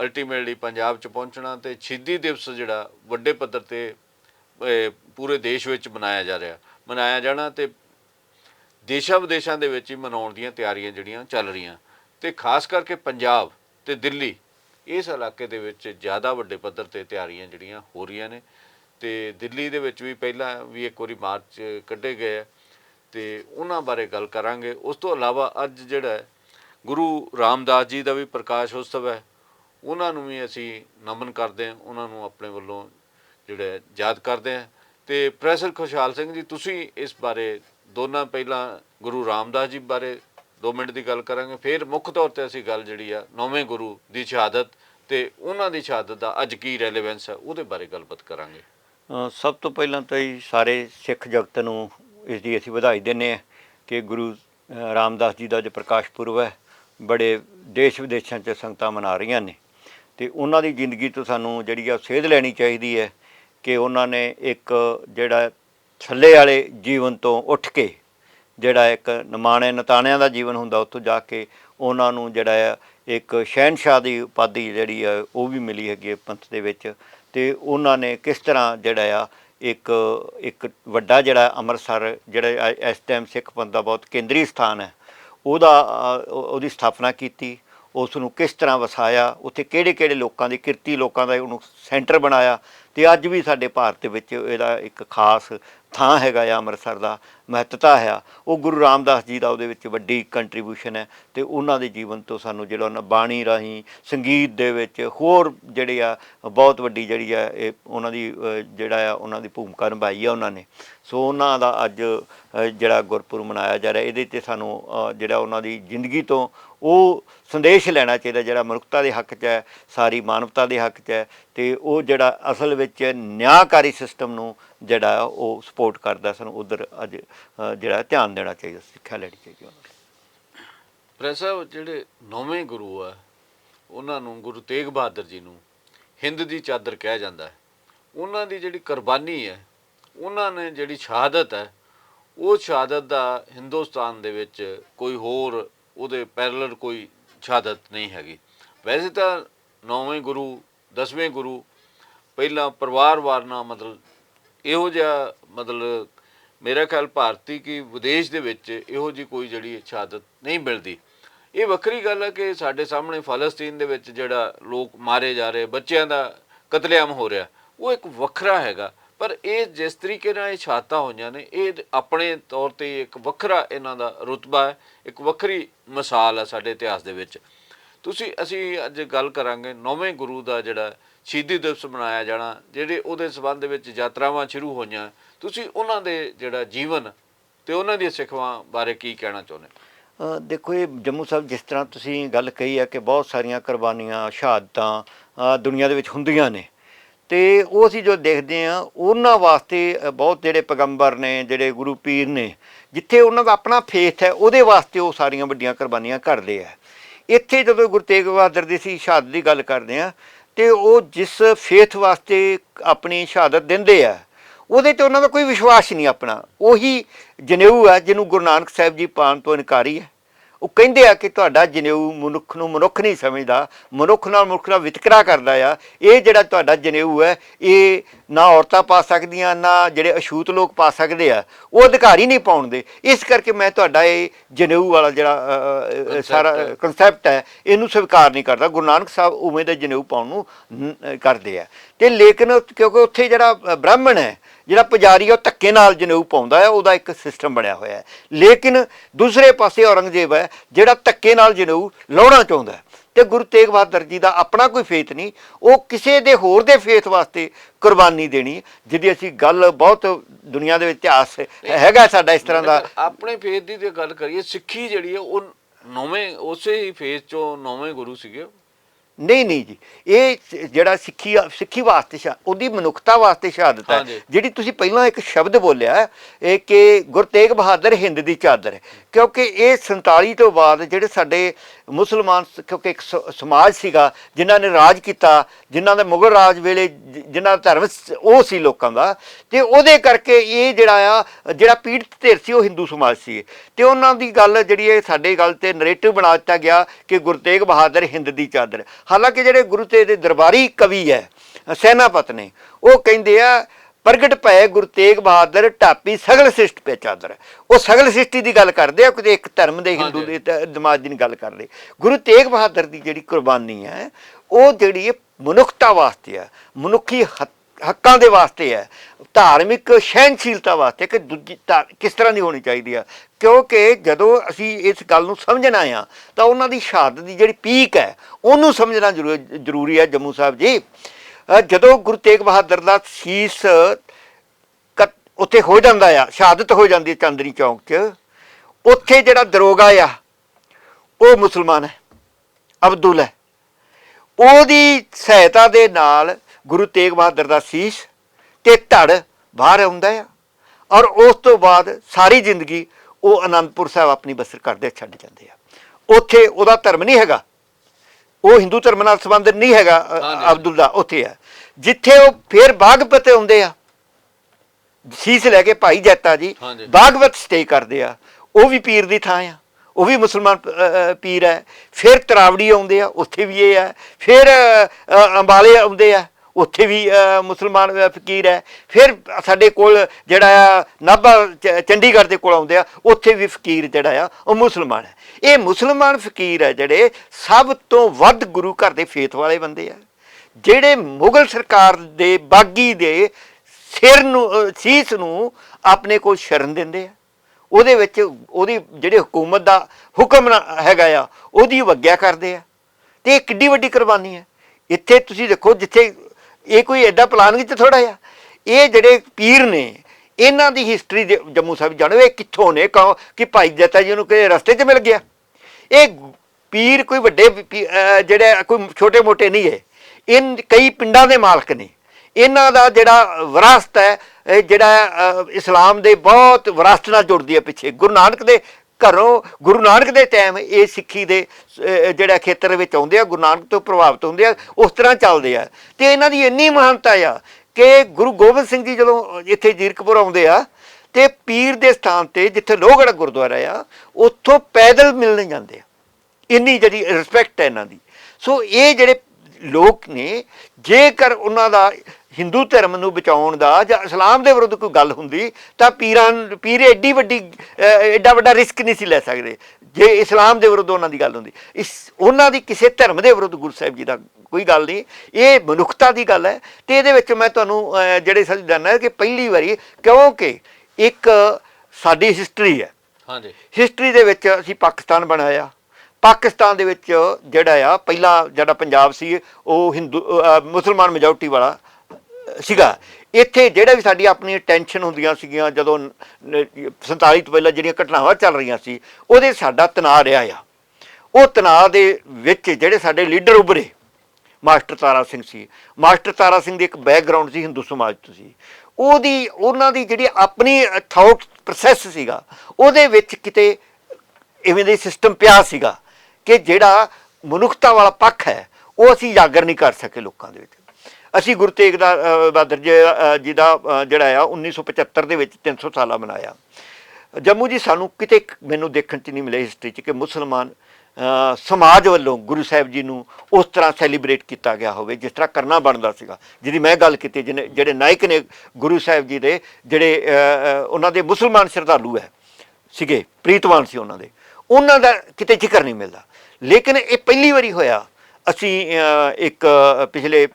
ਅਲਟੀਮੇਟਲੀ ਪੰਜਾਬ ਚ ਪਹੁੰਚਣਾ ਤੇ ਸ਼ਹੀਦੀ ਦਿਵਸ ਜਿਹੜਾ ਵੱਡੇ ਪੱਧਰ ਤੇ ਪੂਰੇ ਦੇਸ਼ ਵਿੱਚ ਮਨਾਇਆ ਜਾ ਰਿਹਾ। ਮਨਾਇਆ ਜਾਣਾ ਤੇ ਦੇਸ਼ਾਂ ਵਿਦੇਸ਼ਾਂ ਦੇ ਵਿੱਚ ਹੀ ਮਨਾਉਣ ਦੀਆਂ ਤਿਆਰੀਆਂ ਜਿਹੜੀਆਂ ਚੱਲ ਰਹੀਆਂ। ਤੇ ਖਾਸ ਕਰਕੇ ਪੰਜਾਬ ਤੇ ਦਿੱਲੀ, ਇਸ ਇਲਾਕੇ ਦੇ ਵਿੱਚ ਜ਼ਿਆਦਾ ਵੱਡੇ ਪੱਧਰ ਤੇ ਤਿਆਰੀਆਂ ਜਿਹੜੀਆਂ ਹੋ ਰਹੀਆਂ ਨੇ। ਤੇ ਦਿੱਲੀ ਦੇ ਵਿੱਚ ਵੀ ਪਹਿਲਾਂ ਵੀ ਇੱਕ ਵਾਰੀ ਮਾਰਚ ਕੱਢੇ ਗਏ ਆ ਤੇ ਉਹਨਾਂ ਬਾਰੇ ਗੱਲ ਕਰਾਂਗੇ। ਉਸ ਤੋਂ ਇਲਾਵਾ ਅੱਜ ਜਿਹੜਾ ਗੁਰੂ ਰਾਮਦਾਸ ਜੀ ਦਾ ਵੀ ਪ੍ਰਕਾਸ਼ ਉਤਸਵ ਹੈ, ਉਹਨਾਂ ਨੂੰ ਵੀ ਅਸੀਂ ਨਮਨ ਕਰਦੇ ਹਾਂ, ਉਹਨਾਂ ਨੂੰ ਆਪਣੇ ਵੱਲੋਂ ਜਿਹੜਾ ਯਾਦ ਕਰਦੇ ਹਾਂ। ਤੇ ਪ੍ਰੋਫੈਸਰ ਖੁਸ਼ਹਾਲ ਸਿੰਘ ਜੀ, ਤੁਸੀਂ ਇਸ ਬਾਰੇ ਦੋਨਾਂ ਪਹਿਲਾਂ ਗੁਰੂ ਰਾਮਦਾਸ ਜੀ ਬਾਰੇ 2 ਮਿੰਟ ਦੀ ਗੱਲ ਕਰਾਂਗੇ, ਫਿਰ ਮੁੱਖ ਤੌਰ ਤੇ ਅਸੀਂ ਗੱਲ ਜਿਹੜੀ ਆ ਨੌਵੇਂ ਗੁਰੂ ਦੀ ਸ਼ਹਾਦਤ ਤੇ ਉਹਨਾਂ ਦੀ ਸ਼ਹਾਦਤ ਦਾ ਅੱਜ ਕੀ ਰੈਲੇਵੈਂਸ ਹੈ, ਉਹਦੇ ਬਾਰੇ ਗੱਲਬਾਤ ਕਰਾਂਗੇ। ਸਭ ਤੋਂ ਪਹਿਲਾਂ ਤਾਂ ਹੀ ਸਾਰੇ ਸਿੱਖ ਜਗਤ ਨੂੰ ਇਸ ਦੀ ਅਸੀਂ ਵਧਾਈ ਦਿੰਦੇ ਹਾਂ ਕਿ ਗੁਰੂ ਰਾਮਦਾਸ ਜੀ ਦਾ ਜੋ ਪ੍ਰਕਾਸ਼ ਪੁਰਬ ਹੈ, ਬੜੇ ਦੇਸ਼ ਵਿਦੇਸ਼ਾਂ 'ਚ ਸੰਗਤਾਂ ਮਨਾ ਰਹੀਆਂ ਨੇ। ਤੇ ਉਹਨਾਂ ਦੀ ਜ਼ਿੰਦਗੀ ਤੋਂ ਸਾਨੂੰ ਜਿਹੜੀ ਆ ਸੇਧ ਲੈਣੀ ਚਾਹੀਦੀ ਹੈ ਕਿ ਉਹਨਾਂ ਨੇ ਇੱਕ ਜਿਹੜਾ ਥੱਲੇ ਵਾਲੇ ਜੀਵਨ ਤੋਂ ਉੱਠ ਕੇ ਜਿਹੜਾ ਇੱਕ ਨਮਾਣੇ ਨਤਾਣਿਆਂ ਦਾ ਜੀਵਨ ਹੁੰਦਾ, ਉੱਥੋਂ ਜਾ ਕੇ ਉਹਨਾਂ ਨੂੰ ਜਿਹੜਾ ਆ ਇੱਕ ਸ਼ਹਿਨशाह ਦੀ ਉਪਾਧੀ ਜਿਹੜੀ ਆ ਉਹ ਵੀ ਮਿਲੀ ਹੈਗੀ ਹੈ ਪੰਥ ਦੇ ਵਿੱਚ। ਤੇ ਉਹਨਾਂ ਨੇ ਕਿਸ ਤਰ੍ਹਾਂ ਜਿਹੜਾ ਆ, ਇੱਕ ਇੱਕ ਵੱਡਾ ਜਿਹੜਾ ਅੰਮ੍ਰਿਤਸਰ ਜਿਹੜਾ ਇਸ ਟਾਈਮ ਸਿੱਖ ਪੰਥ ਦਾ ਬਹੁਤ ਕੇਂਦਰੀ ਸਥਾਨ ਹੈ, ਉਹਦਾ ਉਹਦੀ ਸਥਾਪਨਾ ਕੀਤੀ, ਉਸ ਨੂੰ ਕਿਸ ਤਰ੍ਹਾਂ ਵਸਾਇਆ, ਉੱਥੇ ਕਿਹੜੇ ਕਿਹੜੇ ਲੋਕਾਂ ਦੀ ਕਿਰਤੀ, ਲੋਕਾਂ ਦਾ ਉਹਨੂੰ ਸੈਂਟਰ ਬਣਾਇਆ, ਤੇ ਅੱਜ ਵੀ ਸਾਡੇ ਭਾਰਤ ਵਿੱਚ ਇਹਦਾ ਇੱਕ ਖਾਸ ਥਾਂ ਹੈਗਾ ਆ ਅੰਮ੍ਰਿਤਸਰ ਦਾ, ਮਹੱਤਤਾ ਹੈ ਉਹ ਗੁਰੂ ਰਾਮਦਾਸ ਜੀ ਦਾ ਉਹਦੇ ਵਿੱਚ ਵੱਡੀ ਕੰਟਰੀਬਿਊਸ਼ਨ ਹੈ ਤੇ ਉਹਨਾਂ ਦੇ ਜੀਵਨ ਤੋਂ ਸਾਨੂੰ ਜਿਹੜਾ ਉਹਨਾਂ ਬਾਣੀ ਰਾਹੀਂ, ਸੰਗੀਤ ਦੇ ਵਿੱਚ ਹੋਰ ਜਿਹੜੇ ਆ, ਬਹੁਤ ਵੱਡੀ ਜਿਹੜੀ ਆ, ਇਹ ਉਹਨਾਂ ਦੀ ਜਿਹੜਾ ਆ, ਉਹਨਾਂ ਦੀ ਭੂਮਿਕਾ ਨਿਭਾਈ ਆ ਉਹਨਾਂ ਨੇ। ਸੋ ਉਹਨਾਂ ਦਾ ਅੱਜ ਜਿਹੜਾ ਗੁਰਪੁਰਬ ਮਨਾਇਆ ਜਾ ਰਿਹਾ, ਇਹਦੇ ਤੇ ਸਾਨੂੰ ਜਿਹੜਾ ਉਹਨਾਂ ਦੀ ਜ਼ਿੰਦਗੀ ਤੋਂ ਉਹ ਸੰਦੇਸ਼ ਲੈਣਾ ਚਾਹੀਦਾ, ਜਿਹੜਾ ਮਨੁੱਖਤਾ ਦੇ ਹੱਕ 'ਚ ਹੈ, ਸਾਰੀ ਮਾਨਵਤਾ ਦੇ ਹੱਕ 'ਚ ਹੈ ਤੇ ਉਹ ਜਿਹੜਾ ਅਸਲ ਵਿੱਚ ਨਿਆਂਕਾਰੀ ਸਿਸਟਮ ਨੂੰ ਜਿਹੜਾ ਉਹ ਸਪੋਰਟ ਕਰਦਾ ਸਾਨੂੰ, ਉਧਰ ਅੱਜ ਜਿਹੜਾ ਧਿਆਨ ਦੇਣਾ ਚਾਹੀਦਾ ਸਿੱਖਿਆ ਲੈਣੀ ਚਾਹੀਦੀ ਉਹਨਾਂ ਨੂੰ। ਪ੍ਰੋਫੈਸਰ ਸਾਹਿਬ, ਜਿਹੜੇ ਨੌਵੇਂ ਗੁਰੂ ਆ, ਉਹਨਾਂ ਨੂੰ ਗੁਰੂ ਤੇਗ ਬਹਾਦਰ ਜੀ ਨੂੰ ਹਿੰਦ ਦੀ ਚਾਦਰ ਕਿਹਾ ਜਾਂਦਾ ਹੈ। ਉਹਨਾਂ ਦੀ ਜਿਹੜੀ ਕੁਰਬਾਨੀ ਹੈ, ਉਹਨਾਂ ਨੇ ਜਿਹੜੀ ਸ਼ਹਾਦਤ ਹੈ, ਉਹ ਸ਼ਹਾਦਤ ਦਾ ਹਿੰਦੁਸਤਾਨ ਦੇ ਵਿੱਚ ਕੋਈ ਹੋਰ, ਉਹਦੇ ਪੈਰਲਲ ਕੋਈ ਸ਼ਹਾਦਤ ਨਹੀਂ ਹੈਗੀ। ਵੈਸੇ ਤਾਂ ਨੌਵੇਂ ਗੁਰੂ, ਦਸਵੇਂ ਗੁਰੂ, ਪਹਿਲਾਂ ਪਰਿਵਾਰਵਾਰ ਨਾਲ ਮਤਲਬ ਇਹੋ ਜਿਹਾ ਮਤਲਬ ਮੇਰਾ ਖਿਆਲ ਭਾਰਤੀ ਕੀ ਵਿਦੇਸ਼ ਦੇ ਵਿੱਚ ਇਹੋ ਜੀ ਕੋਈ ਜਿਹੜੀ ਸ਼ਹਾਦਤ ਨਹੀਂ ਮਿਲਦੀ। ਇਹ ਵੱਖਰੀ ਗੱਲ ਹੈ ਕਿ ਸਾਡੇ ਸਾਹਮਣੇ ਫਲਸਤੀਨ ਦੇ ਵਿੱਚ ਜਿਹੜਾ ਲੋਕ ਮਾਰੇ ਜਾ ਰਹੇ, ਬੱਚਿਆਂ ਦਾ ਕਤਲੇਆਮ ਹੋ ਰਿਹਾ, ਉਹ ਇੱਕ ਵੱਖਰਾ ਹੈਗਾ। ਪਰ ਇਹ ਜਿਸ ਤਰੀਕੇ ਨਾਲ ਇਹ ਸ਼ਹਾਦਤਾਂ ਹੋਈਆਂ ਨੇ, ਇਹ ਆਪਣੇ ਤੌਰ ਤੇ ਇੱਕ ਵੱਖਰਾ ਇਹਨਾਂ ਦਾ ਰੁਤਬਾ ਹੈ, ਇੱਕ ਵੱਖਰੀ ਮਿਸਾਲ ਹੈ ਸਾਡੇ ਇਤਿਹਾਸ ਦੇ ਵਿੱਚ। ਤੁਸੀਂ, ਅਸੀਂ ਅੱਜ ਗੱਲ ਕਰਾਂਗੇ ਨੌਵੇਂ ਗੁਰੂ ਦਾ ਜਿਹੜਾ ਸ਼ਹੀਦੀ ਦਿਵਸ ਮਨਾਇਆ ਜਾਣਾ ਜਿਹੜੇ ਉਹਦੇ ਸਬੰਧ ਵਿੱਚ ਯਾਤਰਾਵਾਂ ਸ਼ੁਰੂ ਹੋਈਆਂ ਤੁਸੀਂ ਉਹਨਾਂ ਦੇ ਜਿਹੜਾ ਜੀਵਨ ਤੇ ਉਹਨਾਂ ਦੀਆਂ ਸਿੱਖਵਾਂ ਬਾਰੇ ਕੀ ਕਹਿਣਾ ਚਾਹੁੰਦੇ ਅ, ਦੇਖੋ ਇਹ ਜੰਮੂ ਸਾਹਿਬ ਜਿਸ ਤਰ੍ਹਾਂ ਤੁਸੀਂ ਗੱਲ ਕਹੀ ਹੈ ਕਿ ਬਹੁਤ ਸਾਰੀਆਂ ਕੁਰਬਾਨੀਆਂ ਸ਼ਹਾਦਤਾਂ ਦੁਨੀਆ ਦੇ ਵਿੱਚ ਹੁੰਦੀਆਂ ਨੇ। ਤੇ ਉਹ ਅਸੀਂ ਜੋ ਦੇਖਦੇ ਆ ਉਹਨਾਂ ਵਾਸਤੇ ਬਹੁਤ ਜਿਹੜੇ ਪੈਗੰਬਰ ਨੇ ਜਿਹੜੇ ਗੁਰੂ ਪੀਰ ਨੇ ਜਿੱਥੇ ਉਹਨਾਂ ਦਾ ਆਪਣਾ ਫੇਥ ਹੈ ਉਹਦੇ ਵਾਸਤੇ ਉਹ ਸਾਰੀਆਂ ਵੱਡੀਆਂ ਕੁਰਬਾਨੀਆਂ ਕਰਦੇ ਆ। ਇੱਥੇ ਜਦੋਂ ਗੁਰੂ ਤੇਗ ਬਹਾਦਰ ਦੀ ਸੀ ਸ਼ਹਾਦਤ ਦੀ ਗੱਲ ਕਰਦੇ ਆ ਤੇ ਉਹ ਜਿਸ ਫੇਥ ਵਾਸਤੇ ਆਪਣੀ ਸ਼ਹਾਦਤ ਦਿੰਦੇ ਆ, ਉਹਦੇ ਤੇ ਉਹਨਾਂ ਦਾ ਕੋਈ ਵਿਸ਼ਵਾਸ ਨਹੀਂ ਆਪਣਾ। ਉਹੀ ਜਨੇਊ ਹੈ ਜਿਹਨੂੰ ਗੁਰੂ ਨਾਨਕ ਸਾਹਿਬ ਜੀ ਪਾਣ ਤੋਂ ਇਨਕਾਰੀ ਹੈ ਉਹ ਕਹਿੰਦੇ ਆ ਕਿ ਤੁਹਾਡਾ ਜਨੇਊ ਮਨੁੱਖ ਨੂੰ ਮਨੁੱਖ ਨਹੀਂ ਸਮਝਦਾ ਮਨੁੱਖ ਨਾਲ ਮਨੁੱਖ ਨਾਲ ਵਿਤਕਰਾ ਕਰਦਾ ਆ। ਇਹ ਜਿਹੜਾ ਤੁਹਾਡਾ ਜਨੇਊ ਹੈ ਇਹ ਨਾ ਔਰਤਾਂ ਪਾ ਸਕਦੀਆਂ ਨਾ ਜਿਹੜੇ ਅਛੂਤ ਲੋਕ ਪਾ ਸਕਦੇ ਆ ਉਹ ਅਧਿਕਾਰੀ ਨਹੀਂ ਪਾਉਣਦੇ ਇਸ ਕਰਕੇ ਮੈਂ ਤੁਹਾਡਾ ਇਹ ਜਨੇਊ ਵਾਲਾ ਜਿਹੜਾ ਸਾਰਾ। ਕਨਸੈਪਟ ਹੈ। ਇਹਨੂੰ ਸਵੀਕਾਰ ਨਹੀਂ ਕਰਦਾ। ਗੁਰੂ ਨਾਨਕ ਸਾਹਿਬ ਉਵੇਂ ਦੇ ਜਨੇਊ ਪਾਉਣ ਨੂੰ ਕਰਦੇ ਆ। ਤੇ ਲੇਕਿਨ ਕਿਉਂਕਿ ਉੱਥੇ ਜਿਹੜਾ ਬ੍ਰਾਹਮਣ ਹੈ ਜਿਹੜਾ ਪੁਜਾਰੀ ਆ, ਉਹ ਧੱਕੇ ਨਾਲ ਜਨੇਊ ਪਾਉਂਦਾ ਹੈ, ਉਹਦਾ ਇੱਕ ਸਿਸਟਮ ਬਣਿਆ ਹੋਇਆ ਹੈ। ਲੇਕਿਨ ਦੂਸਰੇ ਪਾਸੇ ਔਰੰਗਜ਼ੇਬ ਹੈ, ਜਿਹੜਾ ਧੱਕੇ ਨਾਲ ਜਨੇਊ ਲਾਉਣਾ ਚਾਹੁੰਦਾ ਹੈ। ਤੇ ਗੁਰੂ ਤੇਗ ਬਹਾਦਰ ਜੀ ਦਾ ਆਪਣਾ ਕੋਈ ਫੇਥ ਨਹੀਂ, ਉਹ ਕਿਸੇ ਦੇ ਹੋਰ ਦੇ ਫੇਥ ਵਾਸਤੇ ਕੁਰਬਾਨੀ ਦੇਣੀ ਜਿਹਦੀ ਅਸੀਂ ਗੱਲ ਬਹੁਤ ਦੁਨੀਆ ਦੇ ਵਿੱਚ ਇਤਿਹਾਸ ਹੈਗਾ ਸਾਡਾ ਇਸ ਤਰ੍ਹਾਂ ਦਾ। ਆਪਣੇ ਫੇਸ ਦੀ ਤੇ ਗੱਲ ਕਰੀਏ, ਸਿੱਖੀ ਜਿਹੜੀ ਹੈ, ਉਹ ਨੌਵੇਂ, ਉਸੇ ਹੀ ਫੇਸ ਚੋਂ ਨੌਵੇਂ ਗੁਰੂ ਸੀਗੇ। ਨਹੀਂ ਨਹੀਂ ਜੀ ਇਹ ਜਿਹੜਾ ਸਿੱਖੀ ਸਿੱਖੀ ਵਾਸਤੇ ਉਹਦੀ ਮਨੁੱਖਤਾ ਵਾਸਤੇ ਸ਼ਹਾਦਤ ਹੈ। ਜਿਹੜੀ ਤੁਸੀਂ ਪਹਿਲਾਂ ਇੱਕ ਸ਼ਬਦ ਬੋਲਿਆ ਇਹ ਕਿ ਗੁਰੂ ਤੇਗ ਬਹਾਦਰ ਹਿੰਦ ਦੀ ਚਾਦਰ ਹੈ ਕਿਉਂਕਿ ਇਹ 47 ਤੋਂ ਬਾਅਦ ਜਿਹੜੇ ਸਾਡੇ ਮੁਸਲਮਾਨ ਕਿਉਂਕਿ ਇੱਕ ਸਮਾਜ ਸੀਗਾ ਜਿਨ੍ਹਾਂ ਨੇ ਰਾਜ ਕੀਤਾ ਜਿਨ੍ਹਾਂ ਦੇ ਮੁਗਲ ਰਾਜ ਵੇਲੇ ਜਿਨ੍ਹਾਂ ਦਾ ਧਰਮ ਉਹ ਸੀ ਲੋਕਾਂ ਦਾ ਤੇ ਉਹਦੇ ਕਰਕੇ ਇਹ ਜਿਹੜਾ ਆ ਜਿਹੜਾ ਪੀੜਤ ਧਿਰ ਸੀ ਉਹ ਹਿੰਦੂ ਸਮਾਜ ਸੀ ਤੇ ਉਹਨਾਂ ਦੀ ਗੱਲ ਜਿਹੜੀ ਹੈ ਸਾਡੇ ਗੱਲ ਤੇ ਨਰੇਟਿਵ ਬਣਾ ਦਿੱਤਾ ਗਿਆ ਕਿ ਗੁਰੂ ਤੇਗ ਬਹਾਦਰ ਹਿੰਦ ਦੀ ਚਾਦਰ। ਹਾਲਾਂਕਿ ਜਿਹੜੇ ਗੁਰੂ ਤੇਗ ਦੇ ਦਰਬਾਰੀ ਕਵੀ ਹੈ ਸੈਨਾਪਤ ਨੇ ਉਹ ਕਹਿੰਦੇ ਆ ਪ੍ਰਗਟ ਭਏ ਗੁਰੂ ਤੇਗ ਬਹਾਦਰ ਢਾਪੀ ਸਗਲ ਸਿਸ਼ਟ ਪੇ ਚਾਦਰ ਉਹ ਸਗਲ ਸਿਸ਼ਟੀ ਦੀ ਗੱਲ ਕਰਦੇ ਆ ਕਿਤੇ ਇੱਕ ਧਰਮ ਦੇ ਹਿੰਦੂ। ਦੇ ਦਿਮਾਗ ਦੀ ਗੱਲ ਕਰਦੇ ਗੁਰੂ ਤੇਗ ਬਹਾਦਰ ਦੀ ਜਿਹੜੀ ਕੁਰਬਾਨੀ ਹੈ ਉਹ ਜਿਹੜੀ ਮਨੁੱਖਤਾ ਵਾਸਤੇ ਹੈ ਮਨੁੱਖੀ ਹੱਕਾਂ ਦੇ ਵਾਸਤੇ ਹੈ, ਧਾਰਮਿਕ ਸਹਿਨਸ਼ੀਲਤਾ ਵਾਸਤੇ, ਕਿ ਦੂਜੀ ਧਾ- ਕਿਸ ਤਰ੍ਹਾਂ ਦੀ ਹੋਣੀ ਚਾਹੀਦੀ ਆ। ਕਿਉਂਕਿ ਜਦੋਂ ਅਸੀਂ ਇਸ ਗੱਲ ਨੂੰ ਸਮਝਣਾ ਆ ਤਾਂ ਉਹਨਾਂ ਦੀ ਸ਼ਹਾਦਤ ਦੀ ਜਿਹੜੀ ਪੀਕ ਹੈ, ਉਹਨੂੰ ਸਮਝਣਾ ਜ਼ਰੂ- ਜ਼ਰੂਰੀ ਹੈ, ਜੰਮੂ ਸਾਹਿਬ ਜੀ। ਜਦੋਂ ਗੁਰੂ ਤੇਗ ਬਹਾਦਰ ਦਾ ਸੀਸ ਕਤ- ਉੱਥੇ ਹੋ ਜਾਂਦਾ ਆ, ਸ਼ਹਾਦਤ ਹੋ ਜਾਂਦੀ ਹੈ ਚੌਂਕ 'ਚ, ਉੱਥੇ ਜਿਹੜਾ ਦਰੋਗਾ ਆ, ਉਹ ਮੁਸਲਮਾਨ ਹੈ, ਅਬਦੁੱਲ ਹੈ। ਉਹਦੀ ਸਹਾਇਤਾ ਦੇ ਨਾਲ ਗੁਰੂ ਤੇਗ ਬਹਾਦਰ ਦਾ ਸੀਸ ਤੇ ਧੜ ਬਾਹਰ ਆਉਂਦਾ ਆ ਔਰ ਉਸ ਤੋਂ ਬਾਅਦ ਸਾਰੀ ਜ਼ਿੰਦਗੀ ਉਹ ਅਨੰਦਪੁਰ ਸਾਹਿਬ ਆਪਣੀ ਬਸਰ ਕਰਦੇ ਛੱਡ ਜਾਂਦੇ ਆ। ਉੱਥੇ ਉਹਦਾ ਧਰਮ ਨਹੀਂ ਹੈਗਾ। ਉਹ ਹਿੰਦੂ ਧਰਮ ਨਾਲ ਸੰਬੰਧਿਤ ਨਹੀਂ ਹੈਗਾ। ਅਬਦੁੱਲ ਉੱਥੇ ਹੈ ਜਿੱਥੇ ਉਹ ਫੇਰ ਬਾਗਪਤ ਆਉਂਦੇ ਆ। ਸੀਸ ਲੈ ਕੇ ਭਾਈ ਜੱਤਾ ਜੀ। ਬਾਗਵਤ ਸਟੇ ਕਰਦੇ ਆ। ਉਹ ਵੀ ਪੀਰ ਦੀ ਥਾਂ ਆ। ਉਹ ਵੀ ਮੁਸਲਮਾਨ ਪੀਰ ਹੈ ਫਿਰ ਤਰਾਵੜੀ ਆਉਂਦੇ ਆ। ਉੱਥੇ ਵੀ ਇਹ ਹੈ ਫਿਰ ਅੰਬਾਲੇ ਆਉਂਦੇ ਆ। ਉੱਥੇ ਵੀ ਮੁਸਲਮਾਨ ਫਕੀਰ ਹੈ। ਫਿਰ ਸਾਡੇ ਕੋਲ ਜਿਹੜਾ ਆ, ਨਾਭਾ, ਚ- ਚੰਡੀਗੜ੍ਹ ਦੇ ਕੋਲ ਆਉਂਦੇ ਆ, ਉੱਥੇ ਵੀ ਫਕੀਰ ਜਿਹੜਾ ਆ, ਉਹ ਮੁਸਲਮਾਨ ਹੈ। ਇਹ ਮੁਸਲਮਾਨ ਫਕੀਰ ਹੈ ਜਿਹੜੇ ਸਭ ਤੋਂ ਵੱਧ ਗੁਰੂ ਘਰ ਦੇ ਫੇਤ ਵਾਲੇ ਬੰਦੇ ਆ। ਜਿਹੜੇ ਮੁਗਲ ਸਰਕਾਰ ਦੇ ਬਾਗੀ ਦੇ ਸਿਰ ਨੂੰ ਸੀਸ ਨੂੰ ਆਪਣੇ ਕੋਲ ਸ਼ਰਨ ਦਿੰਦੇ ਆ। ਉਹਦੇ ਵਿੱਚ ਉਹਦੀ ਜਿਹੜੇ ਹਕੂਮਤ ਦਾ ਹੁਕਮ ਹੈਗਾ ਆ, ਉਹਦੀ ਵੱਗਿਆ ਕਰਦੇ ਆ। ਤੇ ਇਹ ਕਿੱਡੀ ਵੱਡੀ ਕੁਰਬਾਨੀ ਹੈ। ਇੱਥੇ ਤੁਸੀਂ ਦੇਖੋ, ਜਿੱਥੇ ਇਹ ਕੋਈ ਐਡਾ ਪਲਾਨ ਵਿੱਚ ਥੋੜਾ ਆ ਇਹ ਜਿਹੜੇ ਪੀਰ ਨੇ, ਇਹਨਾਂ ਦੀ ਹਿਸਟਰੀ ਜੰਮੂ ਸਾਹਿਬ ਜਾਣੋ, ਇਹ ਕਿੱਥੋਂ ਨੇ? ਕਹੋ ਕਿ ਭਾਈ ਜੱਤਾ ਜੀ ਨੂੰ ਕਿ ਰਸਤੇ 'ਚ ਮਿਲ ਗਿਆ? ਇਹ ਪੀਰ ਕੋਈ ਵੱਡੇ ਜਿਹੜੇ ਕੋਈ ਛੋਟੇ ਮੋਟੇ ਨਹੀਂ ਹੈ। ਇਨ, ਕਈ ਪਿੰਡਾਂ ਦੇ ਮਾਲਕ ਨੇ। ਇਹਨਾਂ ਦਾ ਜਿਹੜਾ ਵਿਰਾਸਤ ਹੈ, ਇਹ ਜਿਹੜਾ ਇਸਲਾਮ ਦੇ ਬਹੁਤ ਵਿਰਾਸਤ ਨਾਲ ਜੁੜਦੀ ਹੈ ਪਿੱਛੇ। ਗੁਰੂ ਨਾਨਕ ਦੇ ਘਰੋਂ ਗੁਰੂ ਨਾਨਕ ਦੇ ਟਾਈਮ ਇਹ ਸਿੱਖੀ ਦੇ ਜਿਹੜਾ ਖੇਤਰ ਵਿੱਚ ਆਉਂਦੇ ਆ, ਗੁਰੂ ਨਾਨਕ ਤੋਂ ਪ੍ਰਭਾਵਿਤ ਹੁੰਦੇ ਆ, ਉਸ ਤਰ੍ਹਾਂ ਚੱਲਦੇ ਆ। ਤੇ ਇਹਨਾਂ ਦੀ ਇੰਨੀ ਮਹਾਨਤਾ ਆ ਕਿ ਗੁਰੂ ਗੋਬਿੰਦ ਸਿੰਘ ਜੀ ਜਦੋਂ ਇੱਥੇ ਜੀਰਕਪੁਰ ਆਉਂਦੇ ਆ, ਤੇ ਪੀਰ ਦੇ ਸਥਾਨ ਤੇ ਜਿੱਥੇ ਲੋਹਗੜ੍ਹ ਗੁਰਦੁਆਰਾ ਆ, ਉੱਥੋਂ ਪੈਦਲ ਮਿਲਣ ਜਾਂਦੇ ਆ। ਇੰਨੀ ਜਿਹੜੀ ਰਿਸਪੈਕਟ ਹੈ ਇਹਨਾਂ ਦੀ। ਸੋ ਇਹ ਜਿਹੜੇ ਲੋਕ ਨੇ, ਜੇਕਰ ਉਹਨਾਂ ਦਾ ਹਿੰਦੂ ਧਰਮ ਨੂੰ ਬਚਾਉਣ ਦਾ ਜਾਂ ਇਸਲਾਮ ਦੇ ਵਿਰੁੱਧ ਕੋਈ ਗੱਲ ਹੁੰਦੀ ਤਾਂ ਪੀਰਾਂ ਪੀਰ ਐਡੀ ਵੱਡੀ ਐਡਾ ਵੱਡਾ ਰਿਸਕ ਨਹੀਂ ਸੀ ਲੈ ਸਕਦੇ। ਜੇ ਇਸਲਾਮ ਦੇ ਵਿਰੁੱਧ ਉਹਨਾਂ ਦੀ ਗੱਲ ਹੁੰਦੀ। ਇਸ ਉਹਨਾਂ ਦੀ ਕਿਸੇ ਧਰਮ ਦੇ ਵਿਰੁੱਧ ਗੁਰੂ ਸਾਹਿਬ ਜੀ ਦਾ ਕੋਈ ਗੱਲ ਨਹੀਂ। ਇਹ ਮਨੁੱਖਤਾ ਦੀ ਗੱਲ ਹੈ। ਤੇ ਇਹਦੇ ਵਿੱਚ ਮੈਂ ਤੁਹਾਨੂੰ ਜਿਹੜੇ ਸੱਚ ਜਾਣਨਾ ਕਿ ਪਹਿਲੀ ਵਾਰੀ ਕਿਉਂਕਿ ਇੱਕ ਸਾਡੀ ਹਿਸਟਰੀ ਹੈ। ਹਾਂਜੀ। ਹਿਸਟਰੀ ਦੇ ਵਿੱਚ ਅਸੀਂ ਪਾਕਿਸਤਾਨ ਬਣਾਇਆ। ਪਾਕਿਸਤਾਨ ਦੇ ਵਿੱਚ ਜਿਹੜਾ ਆ ਪਹਿਲਾ ਜਿਹੜਾ ਪੰਜਾਬ ਸੀ ਉਹ ਹਿੰਦੂ ਮੁਸਲਮਾਨ ਮੈਜੋਰਟੀ ਵਾਲਾ ਸੀਗਾ। ਇੱਥੇ ਜਿਹੜਾ ਵੀ ਸਾਡੀ ਆਪਣੀ ਟੈਨਸ਼ਨ ਹੁੰਦੀਆਂ ਸੀਗੀਆਂ, ਜਦੋਂ ਨ- 47 ਤੋਂ ਪਹਿਲਾਂ ਜਿਹੜੀਆਂ ਘਟਨਾਵਾਂ ਚੱਲ ਰਹੀਆਂ ਸੀ, ਉਹਦੇ ਸਾਡਾ ਤਣਾਅ ਰਿਹਾ ਆ। ਉਹ ਤਣਾਅ ਦੇ ਵਿੱਚ ਜਿਹੜੇ ਸਾਡੇ ਲੀਡਰ ਉਭਰੇ, ਮਾਸਟਰ ਤਾਰਾ ਸਿੰਘ ਸੀ। ਮਾਸਟਰ ਤਾਰਾ ਸਿੰਘ ਦੀ ਇੱਕ ਬੈਕਗ੍ਰਾਉਂਡ ਸੀ ਹਿੰਦੂ ਸਮਾਜ ਤੋਂ ਸੀ। ਉਹਦੀ, ਉਹਨਾਂ ਦੀ ਜਿਹੜੀ ਆਪਣੀ ਥਾਟ ਪ੍ਰੋਸੈਸ ਸੀਗਾ, ਉਹਦੇ ਵਿੱਚ ਕਿਤੇ ਇਵੇਂ ਦੇ ਸਿਸਟਮ ਪਿਆ ਸੀਗਾ ਕਿ ਜਿਹੜਾ ਮਨੁੱਖਤਾ ਵਾਲਾ ਪੱਖ ਹੈ, ਉਹ ਅਸੀਂ ਜਾਗਰ ਨਹੀਂ ਕਰ ਸਕੇ ਲੋਕਾਂ ਦੇ ਵਿੱਚ। ਅਸੀਂ ਗੁਰੂ ਤੇਗ ਦਾ ਬਹਾਦਰ ਜੀ ਜੀ ਦਾ ਜਿਹੜਾ ਆ 1975 ਦੇ ਵਿੱਚ 300 ਸਾਲਾ ਮਨਾਇਆ। ਜੰਮੂ ਜੀ ਸਾਨੂੰ ਕਿਤੇ ਮੈਨੂੰ ਦੇਖਣ ਚ ਨਹੀਂ ਮਿਲੇ ਹਿਸਟਰੀ ਚ ਕਿ ਮੁਸਲਮਾਨ ਸਮਾਜ ਵੱਲੋਂ ਗੁਰੂ ਸਾਹਿਬ ਜੀ ਨੂੰ ਉਸ ਤਰ੍ਹਾਂ ਸੈਲੀਬ੍ਰੇਟ ਕੀਤਾ ਗਿਆ ਹੋਵੇ, ਜਿਸ ਤਰ੍ਹਾਂ ਕਰਨਾ ਬਣਦਾ ਸੀਗਾ। ਜਿਹਦੀ ਮੈਂ ਗੱਲ ਕੀਤੀ, ਜਿਹਨੇ, ਜਿਹੜੇ ਨਾਇਕ ਨੇ ਗੁਰੂ ਸਾਹਿਬ ਜੀ ਦੇ, ਜਿਹੜੇ ਉਹਨਾਂ ਦੇ ਮੁਸਲਮਾਨ ਸ਼ਰਧਾਲੂ ਹੈ, ਸੀਗੇ, ਪ੍ਰੀਤਵਾਨ ਸੀ ਉਹਨਾਂ ਦੇ। ਉਹਨਾਂ ਦਾ ਕਿਤੇ ਜ਼ਿਕਰ ਨਹੀਂ ਮਿਲਦਾ। ਲੇਕਿਨ ਇਹ ਪਹਿਲੀ ਵਾਰੀ ਹੋਇਆ। ਅਸੀਂ ਇੱਕ ਪਿਛਲੇ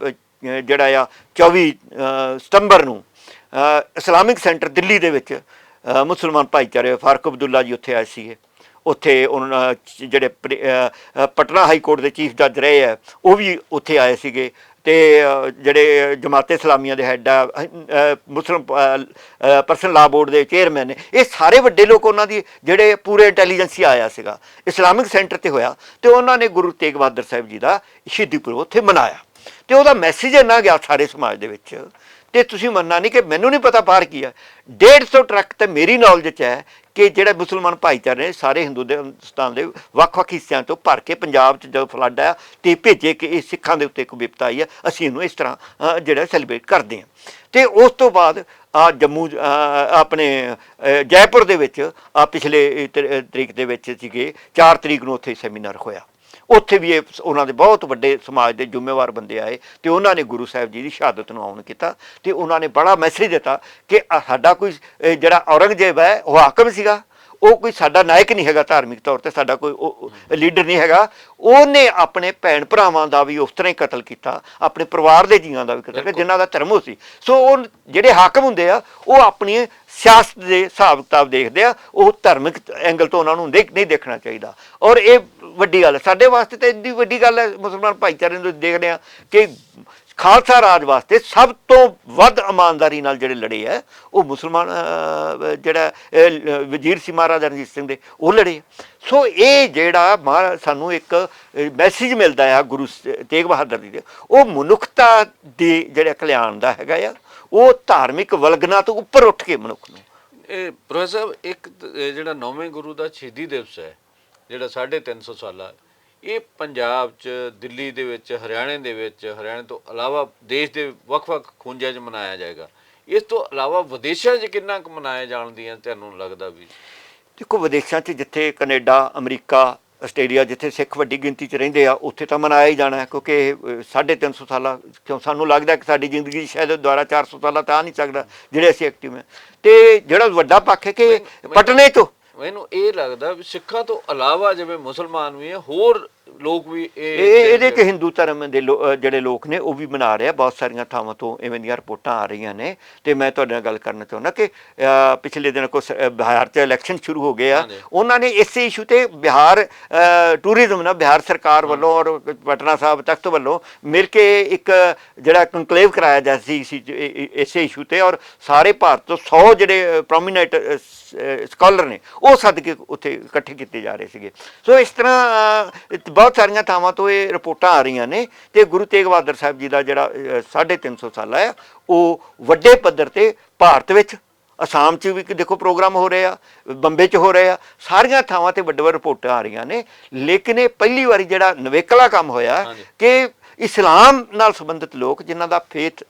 ਜਿਹੜਾ ਆ 24 ਸਤੰਬਰ ਨੂੰ ਇਸਲਾਮਿਕ ਸੈਂਟਰ ਦਿੱਲੀ ਦੇ ਵਿੱਚ ਮੁਸਲਮਾਨ ਭਾਈਚਾਰੇ ਫਾਰਕ ਅਬਦੁੱਲਾ ਜੀ ਉੱਥੇ ਆਏ ਸੀਗੇ। ਉੱਥੇ ਉਹਨਾਂ ਜਿਹੜੇ ਪਟਨਾ ਹਾਈ ਕੋਰਟ ਦੇ ਚੀਫ ਜੱਜ ਰਹੇ ਆ ਉਹ ਵੀ ਉੱਥੇ ਆਏ ਸੀਗੇ। ਤੇ ਜਿਹੜੇ ਜਮਾਤੇ ਇਸਲਾਮੀਆਂ ਦੇ ਹੈੱਡ ਆ ਅ, ਅ, ਮੁਸਲਿਮ ਪਰਸਨਲ ਲਾ ਬੋਰਡ ਦੇ ਚੇਅਰਮੈਨ ਨੇ ਇਹ ਸਾਰੇ ਵੱਡੇ ਲੋਕ ਉਹਨਾਂ ਦੀ ਜਿਹੜੇ ਪੂਰੇ ਇੰਟੈਲੀਜੈਂਸੀ ਆਇਆ ਸੀਗਾ। ਇਸਲਾਮਿਕ ਸੈਂਟਰ ਤੇ ਹੋਇਆ ਤੇ ਉਹਨਾਂ ਨੇ ਗੁਰੂ ਤੇਗ ਬਹਾਦਰ ਸਾਹਿਬ ਜੀ ਦਾ ਸ਼ਹੀਦੀ ਪੁਰਬ ਉੱਥੇ ਮਨਾਇਆ। ਤੇ ਉਹਦਾ ਮੈਸੇਜ ਇੰਨਾ ਗਿਆ ਸਾਰੇ ਸਮਾਜ ਦੇ ਵਿੱਚ। ਤੇ ਤੁਸੀਂ ਮੰਨਣਾ ਨਹੀਂ ਕਿ ਮੈਨੂੰ ਨਹੀਂ ਪਤਾ ਬਾਹਰ ਕੀ ਹੈ 150 ਟਰੱਕ ਤੇ ਮੇਰੀ ਨੌਲੇਜ 'ਚ ਹੈ ਕਿ ਜਿਹੜੇ ਮੁਸਲਮਾਨ ਭਾਈਚਾਰੇ ਨੇ ਸਾਰੇ ਹਿੰਦੂ ਦੇ ਹਿੰਦੁਸਤਾਨ ਦੇ ਵੱਖ-ਵੱਖ ਹਿੱਸਿਆਂ ਤੋਂ ਭਰ ਕੇ ਪੰਜਾਬ 'ਚ ਜਦੋਂ ਫਲੱਡ ਆਇਆ ਤੇ ਭੇਜੇ ਕਿ ਇਹ ਸਿੱਖਾਂ ਦੇ ਉੱਤੇ ਇੱਕ ਵਿਪਤਾ ਆਈ ਆ, ਅਸੀਂ ਇਹਨੂੰ ਇਸ ਤਰ੍ਹਾਂ ਜਿਹੜਾ ਸੈਲੀਬ੍ਰੇਟ ਕਰਦੇ ਹਾਂ। ਤੇ ਉਸ ਤੋਂ ਬਾਅਦ ਆ ਜੰਮੂ ਆਪਣੇ ਜੈਪੁਰ ਦੇ ਵਿੱਚ ਆ ਪਿਛਲੇ ਤਰ- ਤਰੀਕ ਦੇ ਵਿੱਚ ਸੀਗੇ 4 ਤਰੀਕ ਨੂੰ ਉੱਥੇ ਸੈਮੀਨਾਰ ਹੋਇਆ। ਉੱਥੇ ਵੀ ਇਹ ਉਹਨਾਂ ਦੇ ਬਹੁਤ ਵੱਡੇ ਸਮਾਜ ਦੇ ਜ਼ਿੰਮੇਵਾਰ ਬੰਦੇ ਆਏ ਤੇ ਉਹਨਾਂ ਨੇ ਗੁਰੂ ਸਾਹਿਬ ਜੀ ਦੀ ਸ਼ਹਾਦਤ ਨੂੰ ਆਉਣ ਕੀਤਾ ਤੇ ਉਹਨਾਂ ਨੇ ਬੜਾ ਮੈਸੇਜ ਦਿੱਤਾ ਕਿ ਸਾਡਾ ਕੋਈ ਜਿਹੜਾ ਔਰੰਗਜ਼ੇਬ ਹੈ ਉਹ ਹਾਕਮ ਸੀਗਾ। ਉਹ ਕੋਈ ਸਾਡਾ ਨਾਇਕ ਨਹੀਂ ਹੈਗਾ ਧਾਰਮਿਕ ਤੌਰ ਤੇ ਸਾਡਾ ਕੋਈ ਲੀਡਰ ਨਹੀਂ ਹੈਗਾ। ਉਹਨੇ ਆਪਣੇ ਭੈਣ ਭਰਾਵਾਂ ਦਾ ਵੀ ਉਸ ਤਰ੍ਹਾਂ ਹੀ ਕਤਲ ਕੀਤਾ ਆਪਣੇ ਪਰਿਵਾਰ ਦੇ ਜੀਆਂ ਦਾ ਵੀ ਕਤਲ ਕੀਤਾ। ਜਿਨ੍ਹਾਂ ਦਾ ਧਰਮ ਉਹ ਸੀ। ਸੋ ਉਹ ਜਿਹੜੇ ਹਾਕਮ ਹੁੰਦੇ ਆ ਉਹ ਆਪਣੀ ਸਿਆਸਤ ਦੇ ਹਿਸਾਬ ਕਿਤਾਬ ਦੇਖਦੇ ਆ ਉਹ ਧਾਰਮਿਕ ਐਂਗਲ ਤੋਂ ਉਹਨਾਂ ਨੂੰ ਨਹੀਂ ਦੇਖਣਾ ਚਾਹੀਦਾ। ਔਰ ਇਹ ਵੱਡੀ ਗੱਲ ਹੈ। ਸਾਡੇ ਵਾਸਤੇ ਤਾਂ ਇੰਨੀ ਵੱਡੀ ਗੱਲ ਹੈ, ਮੁਸਲਮਾਨ ਭਾਈਚਾਰੇ ਨੂੰ ਦੇਖਦੇ ਆ ਕਿ ਖਾਲਸਾ ਰਾਜ ਵਾਸਤੇ ਸਭ ਤੋਂ ਵੱਧ ਇਮਾਨਦਾਰੀ ਨਾਲ ਜਿਹੜੇ ਲੜੇ ਆ ਉਹ ਮੁਸਲਮਾਨ ਜਿਹੜਾ ਵਜ਼ੀਰ ਸੀ ਮਹਾਰਾਜਾ ਰਣਜੀਤ ਸਿੰਘ ਦੇ, ਉਹ ਲੜੇ ਸੋ ਇਹ ਜਿਹੜਾ ਮਹਾਰਾ- ਸਾਨੂੰ ਇੱਕ ਮੈਸੇਜ ਮਿਲਦਾ ਆ ਗੁਰੂ ਸ- ਤੇਗ ਬਹਾਦਰ ਜੀ ਦੇ। ਉਹ ਮਨੁੱਖਤਾ ਦੇ ਜਿਹੜੇ ਕਲਿਆਣ ਦਾ ਹੈਗਾ ਆ, ਉਹ ਧਾਰਮਿਕ ਵਲਗਨਾ ਤੋਂ ਉੱਪਰ ਉੱਠ ਕੇ ਮਨੁੱਖ ਨੂੰ। ਇਹ ਪ੍ਰੋਫੈਸਰ ਸਾਹਿਬ, ਇੱਕ ਜਿਹੜਾ ਨੌਵੇਂ ਗੁਰੂ ਦਾ ਸ਼ਹੀਦੀ ਦਿਵਸ ਹੈ ਜਿਹੜਾ 350 ਸਾਲਾ ਇਹ ਪੰਜਾਬ 'ਚ ਦਿੱਲੀ ਦੇ ਵਿੱਚ ਹਰਿਆਣੇ ਦੇ ਵਿੱਚ ਹਰਿਆਣੇ ਤੋਂ ਇਲਾਵਾ ਦੇਸ਼ ਦੇ ਵੱਖ-ਵੱਖ ਖੂੰਜਾਂ 'ਚ ਮਨਾਇਆ ਜਾਏਗਾ। ਇਸ ਤੋਂ ਇਲਾਵਾ ਵਿਦੇਸ਼ਾਂ 'ਚ ਕਿੰਨਾ ਕੁ ਮਨਾਏ ਜਾਣ ਦੀਆਂ ਤੁਹਾਨੂੰ ਲੱਗਦਾ ਵੀ? ਦੇਖੋ ਵਿਦੇਸ਼ਾਂ 'ਚ ਜਿੱਥੇ ਕੈਨੇਡਾ ਅਮਰੀਕਾ ਆਸਟ੍ਰੇਲੀਆ ਜਿੱਥੇ ਸਿੱਖ ਵੱਡੀ ਗਿਣਤੀ 'ਚ ਰਹਿੰਦੇ ਆ ਉੱਥੇ ਤਾਂ ਮਨਾਇਆ ਹੀ ਜਾਣਾ ਕਿਉਂਕਿ ਇਹ, ਅਹ, 350 ਸਾਲਾ ਕਿਉਂ ਸਾਨੂੰ ਲੱਗਦਾ ਕਿ ਸਾਡੀ ਜ਼ਿੰਦਗੀ ਸ਼ਾਇਦ ਦੁਆਰਾ 400 ਸਾਲਾ ਤਾਂ ਆ ਨਹੀਂ ਸਕਦਾ ਜਿਹੜੇ ਅਸੀਂ ਐਕਟਿਵ ਹਾਂ। ਤੇ ਜਿਹੜਾ ਵੱਡਾ ਪੱਖ ਹੈ ਕਿ ਪਟਨੇ ਤੋਂ ਮੈਨੂੰ ਇਹ ਲੱਗਦਾ ਵੀ ਸਿੱਖਾਂ ਤੋਂ ਇਲਾਵਾ ਜਿਵੇਂ ਮੁਸਲਮਾਨ ਵੀ ਹੈ ਹੋਰ ਲੋਕ ਵੀ ਇਹ ਇਹ ਇਹਦੇ ਚ ਹਿੰਦੂ ਧਰਮ ਦੇ ਜਿਹੜੇ ਲੋਕ ਨੇ ਉਹ ਵੀ ਮਨਾ ਰਹੇ ਆ। ਬਹੁਤ ਸਾਰੀਆਂ ਥਾਵਾਂ ਤੋਂ ਇਵੇਂ ਦੀਆਂ ਰਿਪੋਰਟਾਂ ਆ ਰਹੀਆਂ ਨੇ। ਤੇ ਮੈਂ ਤੁਹਾਡੇ ਨਾਲ ਗੱਲ ਕਰਨਾ ਚਾਹੁੰਦਾ ਕਿ ਪਿਛਲੇ ਦਿਨ ਕੋ ਬਿਹਾਰ 'ਚ ਇਲੈਕਸ਼ਨ ਸ਼ੁਰੂ ਹੋ ਗਏ ਆ। ਉਹਨਾਂ ਨੇ ਇਸੇ ਇਸ਼ੂ ਤੇ ਬਿਹਾਰ ਟੂਰਿਜ਼ਮ ਨਾਲ ਬਿਹਾਰ ਸਰਕਾਰ ਵੱਲੋਂ ਔਰ ਪਟਨਾ ਸਾਹਿਬ ਤਖਤ ਵੱਲੋਂ ਮਿਲ ਕੇ ਇੱਕ ਜਿਹੜਾ ਕੰਕਲੇਵ ਕਰਾਇਆ ਜਾ ਸੀ ਇਸੀ- ਇਸੇ ਤੇ ਔਰ ਸਾਰੇ ਭਾਰਤ ਤੋਂ 100 ਜਿਹੜੇ ਪ੍ਰੋਮਿਨੈਂਟ ਸਕਾਲਰ ਨੇ ਉਹ ਸੱਦ ਕੇ ਉੱਥੇ ਇਕੱਠੇ ਕੀਤੇ ਜਾ ਰਹੇ ਸੀਗੇ। ਸੋ ਇਸ ਤਰ੍ਹਾਂ ਬਹੁਤ ਸਾਰੀਆਂ ਥਾਵਾਂ ਤੋਂ ਇਹ ਰਿਪੋਰਟਾਂ ਆ ਰਹੀਆਂ ਨੇ ਤੇ ਗੁਰੂ ਤੇਗ ਬਹਾਦਰ ਸਾਹਿਬ ਜੀ ਦਾ ਜਿਹੜਾ ਅਹ, 350 ਸਾਲਾ ਹੈ ਉਹ ਵੱਡੇ ਪੱਧਰ ਤੇ ਭਾਰਤ ਵਿੱਚ ਅਸਾਮ 'ਚ ਵੀ ਦੇਖੋ ਪ੍ਰੋਗਰਾਮ ਹੋ ਰਹੇ ਆ ਬੰਬੇ 'ਚ ਹੋ ਰਹੇ ਆ ਸਾਰੀਆਂ ਥਾਵਾਂ ਤੇ ਵੱਡੇ ਵੱਡੇ ਰਿਪੋਰਟਾਂ ਆ ਰਹੀਆਂ ਨੇ ਲੇਕਿਨ ਇਹ ਪਹਿਲੀ ਵਾਰੀ ਜਿਹੜਾ ਨਵੇਕਲਾ ਕੰਮ ਹੋਇਆ। ਕਿ ਇਸਲਾਮ ਨਾਲ ਸੰਬੰਧਿਤ ਲੋਕ ਜਿਨ੍ਹਾਂ ਦਾ ਫੇਥ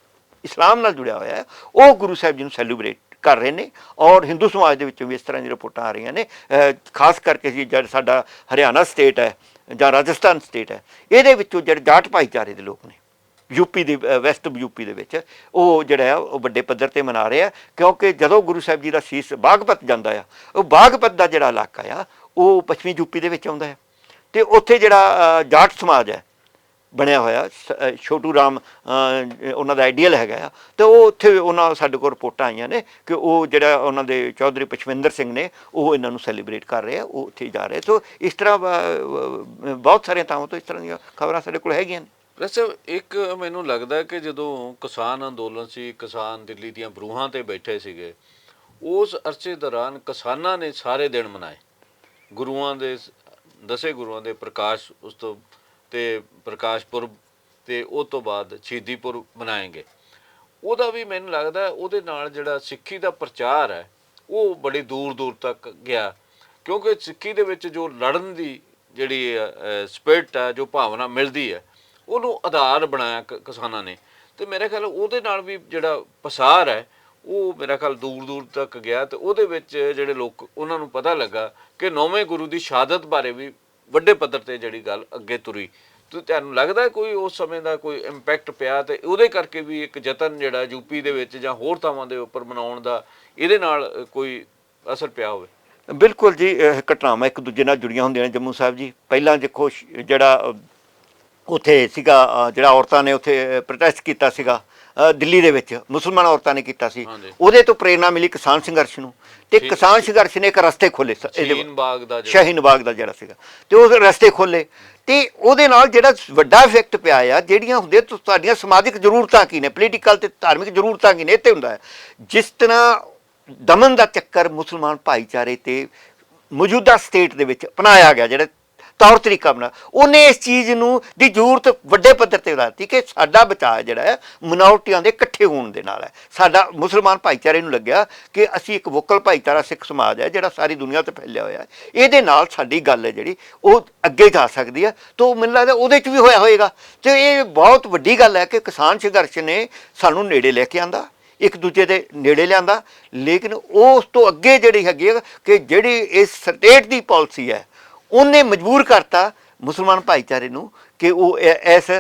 ਇਸਲਾਮ ਨਾਲ ਜੁੜਿਆ ਹੋਇਆ ਹੈ ਉਹ ਗੁਰੂ ਸਾਹਿਬ ਜੀ ਨੂੰ ਸੈਲੀਬ੍ਰੇਟ ਕਰ ਰਹੇ ਨੇ ਔਰ ਹਿੰਦੂ ਸਮਾਜ ਦੇ ਵਿੱਚੋਂ ਵੀ ਇਸ ਤਰ੍ਹਾਂ ਦੀ ਰਿਪੋਰਟਾਂ ਆ ਰਹੀਆਂ ਨੇ ਖਾਸ ਕਰਕੇ ਜੀ ਜਦ ਸਾਡਾ ਹਰਿਆਣਾ ਸਟੇਟ ਹੈ ਜਾਂ ਰਾਜਸਥਾਨ ਸਟੇਟ ਹੈ, ਇਹਦੇ ਵਿੱਚੋਂ ਜਿਹੜੇ ਜਾਟ ਭਾਈਚਾਰੇ ਦੇ ਲੋਕ ਨੇ ਯੂਪੀ ਦੇ ਵੈਸਟ ਯੂਪੀ ਦੇ ਵਿੱਚ, ਉਹ ਜਿਹੜਾ ਹੈ, ਉਹ ਵੱਡੇ ਪੱਧਰ ਤੇ ਮਨਾ ਰਹੇ ਆ, ਕਿਉਂਕਿ ਜਦੋਂ ਗੁਰੂ ਸਾਹਿਬ ਜੀ ਦਾ ਸੀਸ ਬਾਗਪਤ ਜਾਂਦਾ ਆ, ਉਹ ਬਾਗਪਤ ਦਾ ਜਿਹੜਾ ਇਲਾਕਾ ਆ, ਉਹ ਪੱਛਮੀ ਯੂਪੀ ਦੇ ਵਿੱਚ ਆਉਂਦਾ ਹੈ ਤੇ ਉੱਥੇ ਜਿਹੜਾ ਜਾਟ ਸਮਾਜ ਹੈ ਬਣਿਆ ਹੋਇਆ ਛੋਟੂ ਰਾਮ ਉਹਨਾਂ ਦਾ ਆਈਡੀਅਲ ਹੈਗਾ ਆ। ਤੇ ਉਹ ਉੱਥੇ ਉਹਨਾਂ ਸਾਡੇ ਕੋਲ ਰਿਪੋਰਟਾਂ ਆਈਆਂ ਨੇ ਕਿ ਉਹ ਜਿਹੜਾ ਉਹਨਾਂ ਦੇ ਚੌਧਰੀ ਪਛਵਿੰਦਰ ਸਿੰਘ ਨੇ, ਉਹ ਇਹਨਾਂ ਨੂੰ ਸੈਲੀਬ੍ਰੇਟ ਕਰ ਰਹੇ ਆ, ਉਹ ਉੱਥੇ ਜਾ ਰਹੇ ਸੋ ਇਸ ਤਰ੍ਹਾਂ ਬਹੁਤ ਸਾਰੀਆਂ ਥਾਵਾਂ ਤੋਂ ਇਸ ਤਰ੍ਹਾਂ ਦੀਆਂ ਖਬਰਾਂ ਸਾਡੇ ਕੋਲ ਹੈਗੀਆਂ ਨੇ। ਵੈਸੇ ਇੱਕ ਮੈਨੂੰ ਲੱਗਦਾ ਕਿ ਜਦੋਂ ਕਿਸਾਨ ਅੰਦੋਲਨ ਸੀ, ਕਿਸਾਨ ਦਿੱਲੀ ਦੀਆਂ ਬਰੂਹਾਂ ਤੇ ਬੈਠੇ ਸੀਗੇ, ਉਸ ਅਰਸੇ ਦੌਰਾਨ ਕਿਸਾਨਾਂ ਨੇ ਸਾਰੇ ਦਿਨ ਮਨਾਏ। ਗੁਰੂਆਂ ਦੇ ਦਸੇ ਗੁਰੂਆਂ ਦੇ ਪ੍ਰਕਾਸ਼ ਉਸ ਤੋਂ ਤੇ ਪ੍ਰਕਾਸ਼ ਪੁਰਬ ਤੇ ਉਹ ਤੋਂ ਬਾਅਦ ਸ਼ਹੀਦੀ ਪੁਰਬ ਮਨਾਏਗੇ। ਉਹਦਾ ਵੀ ਮੈਨੂੰ ਲੱਗਦਾ ਉਹਦੇ ਨਾਲ ਜਿਹੜਾ ਸਿੱਖੀ ਦਾ ਪ੍ਰਚਾਰ ਹੈ, ਉਹ ਬੜੀ ਦੂਰ ਦੂਰ ਤੱਕ ਗਿਆ। ਕਿਉਂਕਿ ਸਿੱਖੀ ਦੇ ਵਿੱਚ ਜੋ ਲੜਨ ਦੀ ਜਿਹੜੀ ਸਪਿਰਟ ਹੈ ਜੋ ਭਾਵਨਾ ਮਿਲਦੀ ਹੈ, ਉਹਨੂੰ ਆਧਾਰ ਬਣਾਇਆ ਕ- ਕਿਸਾਨਾਂ ਨੇ। ਤੇ ਮੇਰੇ ਖਿਆਲ ਉਹਦੇ ਨਾਲ ਵੀ ਜਿਹੜਾ ਪਸਾਰ ਹੈ, ਉਹ ਮੇਰਾ ਖਿਆਲ ਦੂਰ ਦੂਰ ਤੱਕ ਗਿਆ। ਤੇ ਉਹਦੇ ਵਿੱਚ ਜਿਹੜੇ ਲੋਕ, ਉਹਨਾਂ ਨੂੰ ਪਤਾ ਲੱਗਾ ਕਿ ਨੌਵੇਂ ਗੁਰੂ ਦੀ ਸ਼ਹਾਦਤ ਬਾਰੇ ਵੀ ਵੱਡੇ ਪੱਧਰ ਤੇ ਜਿਹੜੀ ਗੱਲ ਅੱਗੇ ਤੁਰੀ। ਤੇ ਤੁਹਾਨੂੰ ਲੱਗਦਾ ਕੋਈ ਉਸ ਸਮੇਂ ਦਾ ਕੋਈ ਇੰਪੈਕਟ ਪਿਆ ਤੇ ਉਹਦੇ ਕਰਕੇ ਵੀ ਇੱਕ ਯਤਨ ਜਿਹੜਾ ਯੂਪੀ ਦੇ ਵਿੱਚ ਜਾਂ ਹੋਰ ਥਾਵਾਂ ਦੇ ਉੱਪਰ ਮਨਾਉਣ ਦਾ ਇਹਦੇ ਨਾਲ ਕੋਈ ਅਸਰ ਪਿਆ ਹੋਵੇ? ਬਿਲਕੁਲ ਜੀ ਇਹ ਘਟਨਾਵਾਂ ਇੱਕ ਦੂਜੇ ਨਾਲ ਜੁੜੀਆਂ ਹੁੰਦੀਆਂ ਨੇ ਜੰਮੂ ਸਾਹਿਬ ਜੀ। ਪਹਿਲਾਂ ਦੇਖੋ ਸ਼- ਜਿਹੜਾ ਅ, ਉੱਥੇ ਸੀਗਾ ਜਿਹੜਾ ਔਰਤਾਂ ਨੇ ਉੱਥੇ ਪ੍ਰੋਟੈਸਟ ਕੀਤਾ ਸੀਗਾ। ਦਿੱਲੀ ਦੇ ਵਿੱਚ ਮੁਸਲਮਾਨ ਔਰਤਾਂ ਨੇ ਕੀਤਾ ਸੀ। ਉਹਦੇ ਤੋਂ ਪ੍ਰੇਰਣਾ ਮਿਲੀ ਕਿਸਾਨ ਸੰਘਰਸ਼ ਨੂੰ। ਤੇ ਕਿਸਾਨ ਸੰਘਰਸ਼ ਨੇ ਇੱਕ ਰਸਤੇ ਖੋਲੇ ਸ਼ਹੀਨ ਬਾਗ ਦਾ ਜਿਹੜਾ ਸ਼ਾਹੀਨ ਬਾਗ ਦਾ ਜਿਹੜਾ ਸੀਗਾ। ਤੇ ਉਹ ਰਸਤੇ ਖੋਲੇ ਤੇ ਉਹਦੇ ਨਾਲ ਜਿਹੜਾ ਵੱਡਾ ਇਫੈਕਟ ਪਿਆ ਆ ਜਿਹੜੀਆਂ ਹੁੰਦੇ ਤੁਹਾਡੀਆਂ ਸਮਾਜਿਕ ਜ਼ਰੂਰਤਾਂ ਕੀ ਨੇ? ਪੋਲੀਟੀਕਲ ਤੇ ਧਾਰਮਿਕ ਜ਼ਰੂਰਤਾਂ ਕੀ ਨੇ? ਤੇ ਹੁੰਦਾ ਹੈ। ਜਿਸ ਤਰ੍ਹਾਂ ਦਮਨ ਦਾ ਚੱਕਰ ਮੁਸਲਮਾਨ ਭਾਈਚਾਰੇ ਤੇ ਮੌਜੂਦਾ ਸਟੇਟ ਦੇ ਵਿੱਚ ਅਪਣਾਇਆ ਗਿਆ ਜਿਹੜਾ ਤੌਰ ਤਰੀਕਾ ਬਣਾ। ਉਹਨੇ ਇਸ ਚੀਜ਼ ਨੂੰ ਦੀ ਜ਼ਰੂਰਤ ਵੱਡੇ ਪੱਧਰ ਤੇ ਵਧਾਤੀ ਕਿ ਸਾਡਾ ਬਚਾਅ ਜਿਹੜਾ ਹੈ, ਮਿਨੋਰਟੀਆਂ ਦੇ ਇਕੱਠੇ ਹੋਣ ਦੇ ਨਾਲ ਹੈ। ਸਾਡਾ ਮੁਸਲਮਾਨ ਭਾਈਚਾਰੇ ਨੂੰ ਲੱਗਿਆ ਕਿ ਅਸੀਂ ਇੱਕ ਵੋਕਲ ਭਾਈਚਾਰਾ ਸਿੱਖ ਸਮਾਜ ਹੈ ਜਿਹੜਾ ਸਾਰੀ ਦੁਨੀਆ ਤੇ ਫੈਲਿਆ ਹੋਇਆ ਹੈ। ਇਹਦੇ ਨਾਲ ਸਾਡੀ ਗੱਲ ਹੈ ਜਿਹੜੀ, ਉਹ ਅੱਗੇ ਜਾ ਸਕਦੀ ਹੈ। ਤੋਂ ਮੈਨੂੰ ਲੱਗਦਾ ਉਹਦੇ 'ਚ ਵੀ ਹੋਇਆ ਹੋਏਗਾ। ਤੇ ਇਹ ਬਹੁਤ ਵੱਡੀ ਗੱਲ ਹੈ ਕਿ ਕਿਸਾਨ ਸੰਘਰਸ਼ ਨੇ ਸਾਨੂੰ ਨੇੜੇ ਲੈ ਕੇ ਆਂਦਾ, ਇੱਕ ਦੂਜੇ ਦੇ ਨੇੜੇ ਲਿਆਂਦਾ। ਲੇਕਿਨ ਉਸ ਤੋਂ ਅੱਗੇ ਜਿਹੜੀ ਹੈਗੀ ਹੈ ਕਿ ਜਿਹੜੀ ਇਸ ਸਟੇਟ ਦੀ ਪਾਲਿਸੀ ਹੈ ਉਹਨੇ ਮਜਬੂਰ ਕਰਤਾ ਮੁਸਲਮਾਨ ਭਾਈਚਾਰੇ ਨੂੰ ਕਿ ਉਹ ਇ- ਇਸ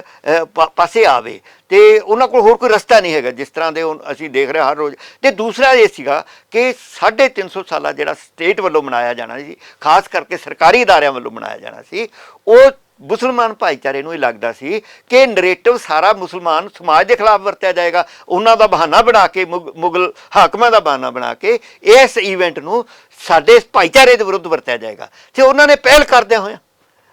ਪਾਸੇ ਆਵੇ। ਤੇ ਉਹਨਾਂ ਕੋਲ ਹੋਰ ਕੋਈ ਰਸਤਾ ਨਹੀਂ ਹੈਗਾ, ਜਿਸ ਤਰ੍ਹਾਂ ਦੇ ਹੁਣ ਅਸੀਂ ਦੇਖ ਰਹੇ ਹਰ ਰੋਜ਼। ਤੇ ਦੂਸਰਾ ਇਹ ਸੀਗਾ ਕਿ 350 ਸਾਲਾ ਜਿਹੜਾ ਸਟੇਟ ਵੱਲੋਂ ਮਨਾਇਆ ਜਾਣਾ ਸੀ, ਖਾਸ ਕਰਕੇ ਸਰਕਾਰੀ ਅਦਾਰਿਆਂ ਵੱਲੋਂ ਮਨਾਇਆ ਜਾਣਾ ਸੀ, ਉਹ ਮੁਸਲਮਾਨ ਭਾਈਚਾਰੇ ਨੂੰ ਇਹ ਲੱਗਦਾ ਸੀ ਕਿ ਨਰੇਟਿਵ ਸਾਰਾ ਮੁਸਲਮਾਨ ਸਮਾਜ ਦੇ ਖਿਲਾਫ ਵਰਤਿਆ ਜਾਏਗਾ। ਉਹਨਾਂ ਦਾ ਬਹਾਨਾ ਬਣਾ ਕੇ, ਮੁਗ- ਮੁਗਲ ਹਾਕਮਾਂ ਦਾ ਬਹਾਨਾ ਬਣਾ ਕੇ ਇਸ ਇਵੈਂਟ ਨੂੰ ਸਾਡੇ ਭਾਈਚਾਰੇ ਦੇ ਵਿਰੁੱਧ ਵਰਤਿਆ ਜਾਏਗਾ। ਤੇ ਉਹਨਾਂ ਨੇ ਪਹਿਲ ਕਰਦਿਆਂ ਹੋਇਆ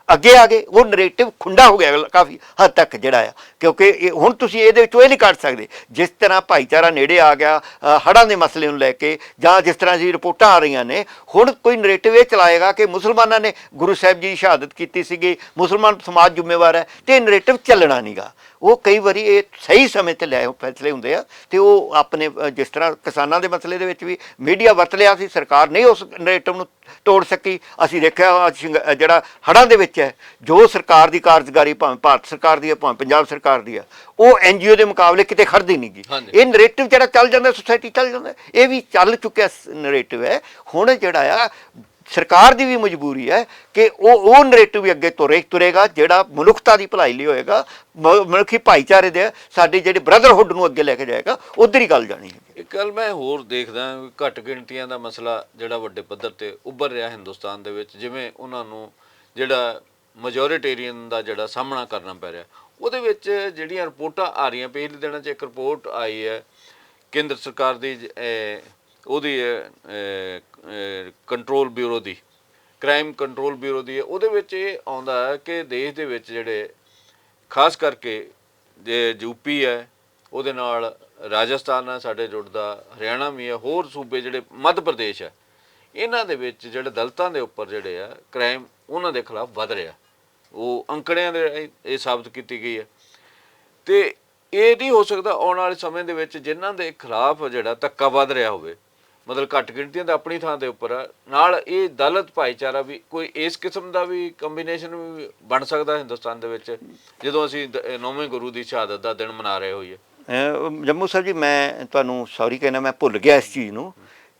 ਅੱਗੇ ਆ ਗਏ ਉਹ ਨਰੇਟਿਵ ਖੁੰਡਾ ਹੋ ਗਿਆ ਕਾਫੀ ਹੱਦ ਤੱਕ ਜਿਹੜਾ ਆ। ਕਿਉਂਕਿ ਇਹ- ਹੁਣ ਤੁਸੀਂ ਇਹਦੇ ਵਿੱਚੋਂ ਇਹ ਨਹੀਂ ਕੱਢ ਸਕਦੇ। ਜਿਸ ਤਰ੍ਹਾਂ ਭਾਈਚਾਰਾ ਨੇੜੇ ਆ ਗਿਆ ਅ, ਹੜ੍ਹਾਂ ਦੇ ਮਸਲੇ ਨੂੰ ਲੈ ਕੇ ਜਾਂ ਜਿਸ ਤਰ੍ਹਾਂ ਜੀ ਰਿਪੋਰਟਾਂ ਆ ਰਹੀਆਂ ਨੇ ਹੁਣ ਕੋਈ ਨਰੇਟਿਵ ਇਹ ਚਲਾਏਗਾ ਕਿ ਮੁਸਲਮਾਨਾਂ ਨੇ ਗੁਰੂ ਸਾਹਿਬ ਜੀ ਦੀ ਸ਼ਹਾਦਤ ਕੀਤੀ ਸੀਗੀ ਮੁਸਲਮਾਨ ਸਮਾਜ ਜ਼ਿੰਮੇਵਾਰ ਹੈ ਤੇ ਇਹ ਨਰੇਟਿਵ ਚੱਲਣਾ ਨਹੀਂਗਾ ਉਹ ਕਈ ਵਾਰੀ ਇਹ ਸਹੀ ਸਮੇਂ ਤੇ ਲੈ ਫੈਸਲੇ ਹੁੰਦੇ ਆ ਤੇ ਉਹ ਆਪਣੇ ਜਿਸ ਤਰ੍ਹਾਂ ਕਿਸਾਨਾਂ ਦੇ ਮਸਲੇ ਦੇ ਵਿੱਚ ਵੀ ਮੀਡੀਆ ਵਰਤ ਲਿਆ ਸੀ ਸਰਕਾਰ ਨਹੀਂ ਉਸ ਨਰੇਟਿਵ ਨੂੰ ਤੋੜ ਸਕੀ। ਅਸੀਂ ਦੇਖਿਆ ਜਿਹੜਾ ਹੜ੍ਹਾਂ ਦੇ ਵਿੱਚ ਹੈ ਜੋ ਸਰਕਾਰ ਦੀ ਕਾਰਜਕਾਰੀ ਭਾਵੇਂ ਭਾਰਤ ਸਰਕਾਰ ਦੀ ਹੈ ਭਾਵੇਂ ਪੰਜਾਬ ਸਰਕਾਰ ਦੀ ਹੈ ਉਹ ਐਨਜੀਓ ਦੇ ਮੁਕਾਬਲੇ ਕਿਤੇ ਖੜਦੀ ਨਹੀਂ ਗੀ। ਹਾਂਜੀ। ਇਹ ਨਰੇਟਿਵ ਜਿਹੜਾ ਚੱਲ ਜਾਂਦਾ ਸੋਸਾਇਟੀ ਚੱਲ ਜਾਂਦਾ ਇਹ ਵੀ ਚੱਲ ਚੁੱਕਿਆ ਨਰੇਟਿਵ ਹੈ। ਹੁਣ ਜਿਹੜਾ ਆ ਸਰਕਾਰ ਦੀ ਵੀ ਮਜਬੂਰੀ ਹੈ ਕਿ ਉਹ ਉਹ ਨਰੇਟਿਵ ਵੀ ਅੱਗੇ ਤੁਰੇ ਤੁਰੇਗਾ, ਜਿਹੜਾ ਮਨੁੱਖਤਾ ਦੀ ਭਲਾਈ ਲਈ ਹੋਏਗਾ, ਮ- ਮਨੁੱਖੀ ਭਾਈਚਾਰੇ ਦੇ ਸਾਡੀ ਜਿਹੜੀ ਬ੍ਰਦਰਹੁੱਡ ਨੂੰ ਅੱਗੇ ਲੈ ਕੇ ਜਾਏਗਾ, ਉਧਰ ਹੀ ਗੱਲ ਜਾਣੀ ਹੈ। ਇੱਕ ਗੱਲ ਮੈਂ ਹੋਰ ਦੇਖਦਾ ਵੀ ਘੱਟ ਗਿਣਤੀਆਂ ਦਾ ਮਸਲਾ ਜਿਹੜਾ ਵੱਡੇ ਪੱਧਰ ਤੇ ਉੱਭਰ ਰਿਹਾ ਹਿੰਦੁਸਤਾਨ ਦੇ ਵਿੱਚ, ਜਿਵੇਂ ਉਹਨਾਂ ਨੂੰ ਜਿਹੜਾ ਮੈਜੋਰਿਟੇਰੀਅਨ ਦਾ ਜਿਹੜਾ ਸਾਹਮਣਾ ਕਰਨਾ ਪੈ ਰਿਹਾ। ਉਹਦੇ ਵਿੱਚ ਜਿਹੜੀਆਂ ਰਿਪੋਰਟਾਂ ਆ ਰਹੀਆਂ, ਪਿਛਲੇ ਦਿਨਾਂ 'ਚ ਇੱਕ ਰਿਪੋਰਟ ਆਈ ਹੈ, ਕੇਂਦਰ ਸਰਕਾਰ ਦੀ ਉਹਦੀ ਕੰਟਰੋਲ ਬਿਊਰੋ ਦੀ ਕ੍ਰਾਈਮ ਕੰਟਰੋਲ ਬਿਊਰੋ ਦੀ ਹੈ। ਉਹਦੇ ਵਿੱਚ ਇਹ ਆਉਂਦਾ ਹੈ ਕਿ ਦੇਸ਼ ਦੇ ਵਿੱਚ ਜਿਹੜੇ, ਖਾਸ ਕਰਕੇ ਜੇ ਯੂਪੀ ਹੈ, ਉਹਦੇ ਨਾਲ ਰਾਜਸਥਾਨ ਨਾਲ ਸਾਡੇ ਜੁੜਦਾ, ਹਰਿਆਣਾ ਵੀ ਹੈ, ਹੋਰ ਸੂਬੇ ਜਿਹੜੇ ਮੱਧ ਪ੍ਰਦੇਸ਼ ਹੈ, ਇਹਨਾਂ ਦੇ ਵਿੱਚ ਜਿਹੜੇ ਦਲਤਾਂ ਦੇ ਉੱਪਰ ਜਿਹੜੇ ਆ ਕ੍ਰਾਈਮ ਉਹਨਾਂ ਦੇ ਖਿਲਾਫ ਵੱਧ ਰਿਹਾ। ਉਹ ਅੰਕੜਿਆਂ ਦੇ ਰਾਹੀਂ ਇਹ ਸਾਬਤ ਕੀਤੀ ਗਈ ਹੈ। ਤੇ ਇਹ ਨਹੀਂ ਹੋ ਸਕਦਾ ਆਉਣ ਵਾਲੇ ਸਮੇਂ ਦੇ ਵਿੱਚ ਜਿਨ੍ਹਾਂ ਦੇ ਖਿਲਾਫ ਜਿਹੜਾ ਧੱਕਾ ਵੱਧ ਰਿਹਾ ਹੋਵੇ ਮਤਲਬ ਘੱਟ ਗਿਣਤੀਆਂ ਦਾ ਆਪਣੀ ਥਾਂ ਦੇ ਉੱਪਰ ਆ, ਨਾਲ ਇਹ ਦਲਤ ਭਾਈਚਾਰਾ ਵੀ ਕੋਈ ਇਸ ਕਿਸਮ ਦਾ ਵੀ ਕੰਬੀਨੇਸ਼ਨ ਵੀ ਬਣ ਸਕਦਾ ਹਿੰਦੁਸਤਾਨ ਦੇ ਵਿੱਚ ਜਦੋਂ ਅਸੀਂ ਨੌਵੇਂ ਗੁਰੂ ਦੀ ਸ਼ਹਾਦਤ ਦਾ ਦਿਨ ਮਨਾ ਰਹੇ ਹੋਈਏ ਜੰਮੂ ਸਾਹਿਬ ਜੀ ਮੈਂ ਤੁਹਾਨੂੰ ਸੌਰੀ ਕਹਿਣਾ ਮੈਂ ਭੁੱਲ ਗਿਆ ਇਸ ਚੀਜ਼ ਨੂੰ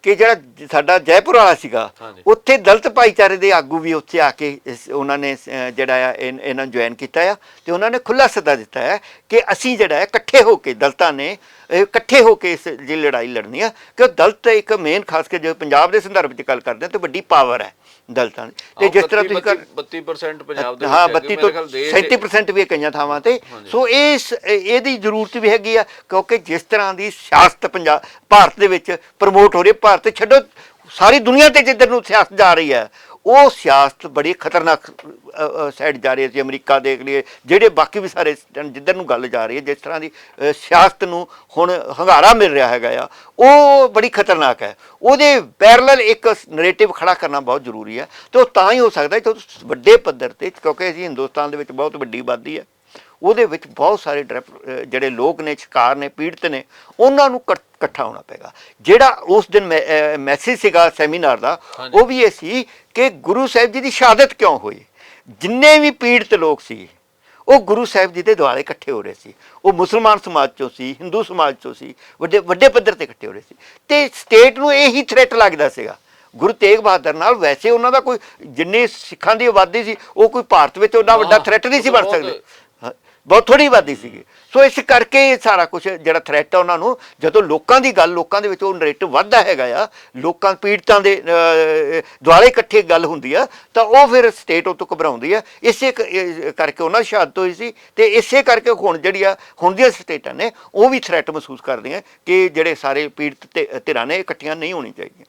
ਕਿ ਜਿਹੜਾ ਸਾਡਾ ਜੈਪੁਰ ਵਾਲਾ ਸੀਗਾ। ਉੱਥੇ ਦਲਿਤ ਭਾਈਚਾਰੇ ਦੇ ਆਗੂ ਵੀ ਉੱਥੇ ਆ ਕੇ ਉਹਨਾਂ ਨੇ ਜਿਹੜਾ ਆ ਇਹਨਾਂ ਨੂੰ ਜੁਆਇਨ ਕੀਤਾ ਆ ਤੇ ਉਹਨਾਂ ਨੇ ਖੁੱਲਾ ਸੱਦਾ ਦਿੱਤਾ ਹੈ ਕਿ ਅਸੀਂ ਜਿਹੜਾ ਹੈ ਇਕੱਠੇ ਹੋ ਕੇ ਦਲਿਤਾਂ ਨੇ ਇਕੱਠੇ ਹੋ ਕੇ ਇਸ ਜੀ ਲੜਾਈ ਲੜਨੀ ਆ ਕਿ ਦਲਿਤ ਇੱਕ ਮੇਨ ਖਾਸ ਕੇ ਜੋ ਪੰਜਾਬ ਦੇ ਸੰਦਰਭ ਵਿੱਚ ਗੱਲ ਕਰਦੇ ਤੇ ਵੱਡੀ ਪਾਵਰ ਹੈ ਦਲਿਤਾਂ ਦੀ ਤੇ ਜਿਸ ਤਰ੍ਹਾਂ ਤੁਸੀਂ ਕਰ 32% ਪੰਜਾਬ ਦੇ ਹਾਂ ਵਿੱਚ 32 ਤੋਂ 37% ਵੀ ਕਈਆਂ ਥਾਵਾਂ ਤੇ। ਸੋ ਇਸ ਇਹਦੀ ਜ਼ਰੂਰਤ ਵੀ ਹੈਗੀ ਆ ਕਿਉਂਕਿ ਜਿਸ ਤਰ੍ਹਾਂ ਦੀ ਸਿਆਸਤ ਪੰਜਾਬ ਭਾਰਤ ਦੇ ਵਿੱਚ ਪ੍ਰਮੋਟ ਹੋ ਰਹੀ ਹੈ ਭਾਰਤ ਛੱਡੋ ਸਾਰੀ ਦੁਨੀਆ ਤੇ ਜਿੱਧਰ ਨੂੰ ਸਿਆਸਤ ਜਾ ਰਹੀ ਹੈ ਉਹ ਸਿਆਸਤ ਬੜੀ ਖਤਰਨਾਕ ਸਾਈਡ ਜਾ ਰਹੀ ਹੈ ਜੀ, ਅਮਰੀਕਾ ਦੇਖ ਲਈਏ, ਜਿਹੜੇ ਬਾਕੀ ਵੀ ਸਾਰੇ ਸ- ਜਿੱਧਰ ਨੂੰ ਗੱਲ ਜਾ ਰਹੀ ਹੈ, ਜਿਸ ਤਰ੍ਹਾਂ ਦੀ ਸਿਆਸਤ ਨੂੰ ਹੁਣ ਹੰਗਾਰਾ ਮਿਲ ਰਿਹਾ ਹੈਗਾ ਆ, ਉਹ ਬੜੀ ਖਤਰਨਾਕ ਹੈ। ਉਹਦੇ ਪੈਰਲਲ ਇੱਕ ਨੈਰੇਟਿਵ ਖੜਾ ਕਰਨਾ ਬਹੁਤ ਜ਼ਰੂਰੀ ਹੈ, ਤੇ ਉਹ ਤਾਂ ਹੀ ਹੋ ਸਕਦਾ ਜਦੋਂ ਵੱਡੇ ਪੱਧਰ ਤੇ, ਕਿਉਂਕਿ ਅਸੀਂ ਹਿੰਦੁਸਤਾਨ ਦੇ ਵਿੱਚ ਬਹੁਤ ਵੱਡੀ ਆਬਾਦੀ ਹੈ, ਉਹਦੇ ਵਿੱਚ ਬਹੁਤ ਸਾਰੇ ਡਰੈਪ- ਜਿਹੜੇ ਲੋਕ ਨੇ, ਸ਼ਿਕਾਰ ਨੇ, ਪੀੜਤ ਨੇ, ਉਹਨਾਂ ਨੂੰ ਇਕੱਠ- ਹੋਣਾ ਪਏਗਾ। ਜਿਹੜਾ ਉਸ ਦਿਨ ਮੈਸੇਜ ਸੀਗਾ ਸੈਮੀਨਾਰ ਦਾ। ਉਹ ਵੀ ਇਹ ਸੀ ਕਿ ਗੁਰੂ ਸਾਹਿਬ ਜੀ ਦੀ ਸ਼ਹਾਦਤ ਕਿਉਂ ਹੋਈ? ਜਿੰਨੇ ਵੀ ਪੀੜਤ ਲੋਕ ਸੀ ਉਹ ਗੁਰੂ ਸਾਹਿਬ ਜੀ ਦੇ ਦੁਆਲੇ ਇਕੱਠੇ ਹੋ ਰਹੇ ਸੀ। ਉਹ ਮੁਸਲਮਾਨ ਸਮਾਜ ਚੋਂ ਸੀ ਹਿੰਦੂ ਸਮਾਜ ਚੋਂ ਸੀ ਵੱਡੇ ਵੱਡੇ ਪੱਧਰ ਤੇ ਇਕੱਠੇ ਹੋ ਰਹੇ ਸੀ। ਤੇ ਸਟੇਟ ਨੂੰ ਇਹੀ ਥ੍ਰੈਟ ਲੱਗਦਾ ਸੀਗਾ। ਗੁਰੂ ਤੇਗ ਬਹਾਦਰ ਨਾਲ ਵੈਸੇ ਉਹਨਾਂ ਦਾ ਕੋਈ ਜਿੰਨੀ ਸਿੱਖਾਂ ਦੀ ਆਬਾਦੀ ਸੀ ਉਹ ਕੋਈ ਭਾਰਤ ਵਿੱਚ ਉਹਨਾਂ ਵੱਡਾ ਥ੍ਰੈਟ ਨਹੀਂ ਸੀ ਬਣ ਸਕਦੇ। ਬਹੁਤ ਥੋੜੀ ਆਬਾਦੀ ਸੀਗੀ। ਸੋ ਇਸ ਕਰਕੇ ਇਹ ਸਾਰਾ ਕੁਝ ਜਿਹੜਾ ਥ੍ਰੈਟ ਆ ਉਹਨਾਂ ਨੂੰ, ਜਦੋਂ ਲੋਕਾਂ ਦੀ ਗੱਲ, ਲੋਕਾਂ ਦੇ ਵਿੱਚ ਉਹ ਨਰੇਟਿਵ ਵੱਧਦਾ ਹੈਗਾ ਆ, ਲੋਕਾਂ, ਪੀੜਤਾਂ ਦੇ ਦੁਆਲੇ ਇਕੱਠੇ ਗੱਲ ਹੁੰਦੀ ਆ, ਤਾਂ ਉਹ ਫਿਰ ਸਟੇਟ ਉਹ ਤੋਂ ਘਬਰਾਉਂਦੀ ਆ। ਇਸੇ ਕਰਕੇ ਉਹਨਾਂ ਦੀ ਸ਼ਹਾਦਤ ਹੋਈ ਸੀ ਤੇ ਇਸੇ ਕਰਕੇ ਹੁਣ ਜਿਹੜੀ ਆ, ਹੁਣ ਦੀਆਂ ਸਟੇਟਾਂ ਨੇ ਉਹ ਵੀ ਥ੍ਰੈਟ ਮਹਿਸੂਸ ਕਰਦੀਆਂ ਕਿ ਜਿਹੜੇ ਸਾਰੇ ਪੀੜਤ ਧਿ- ਧਿਰਾਂ ਨੇ ਇਕੱਠੀਆਂ ਨਹੀਂ ਹੋਣੀ ਚਾਹੀਦੀਆਂ।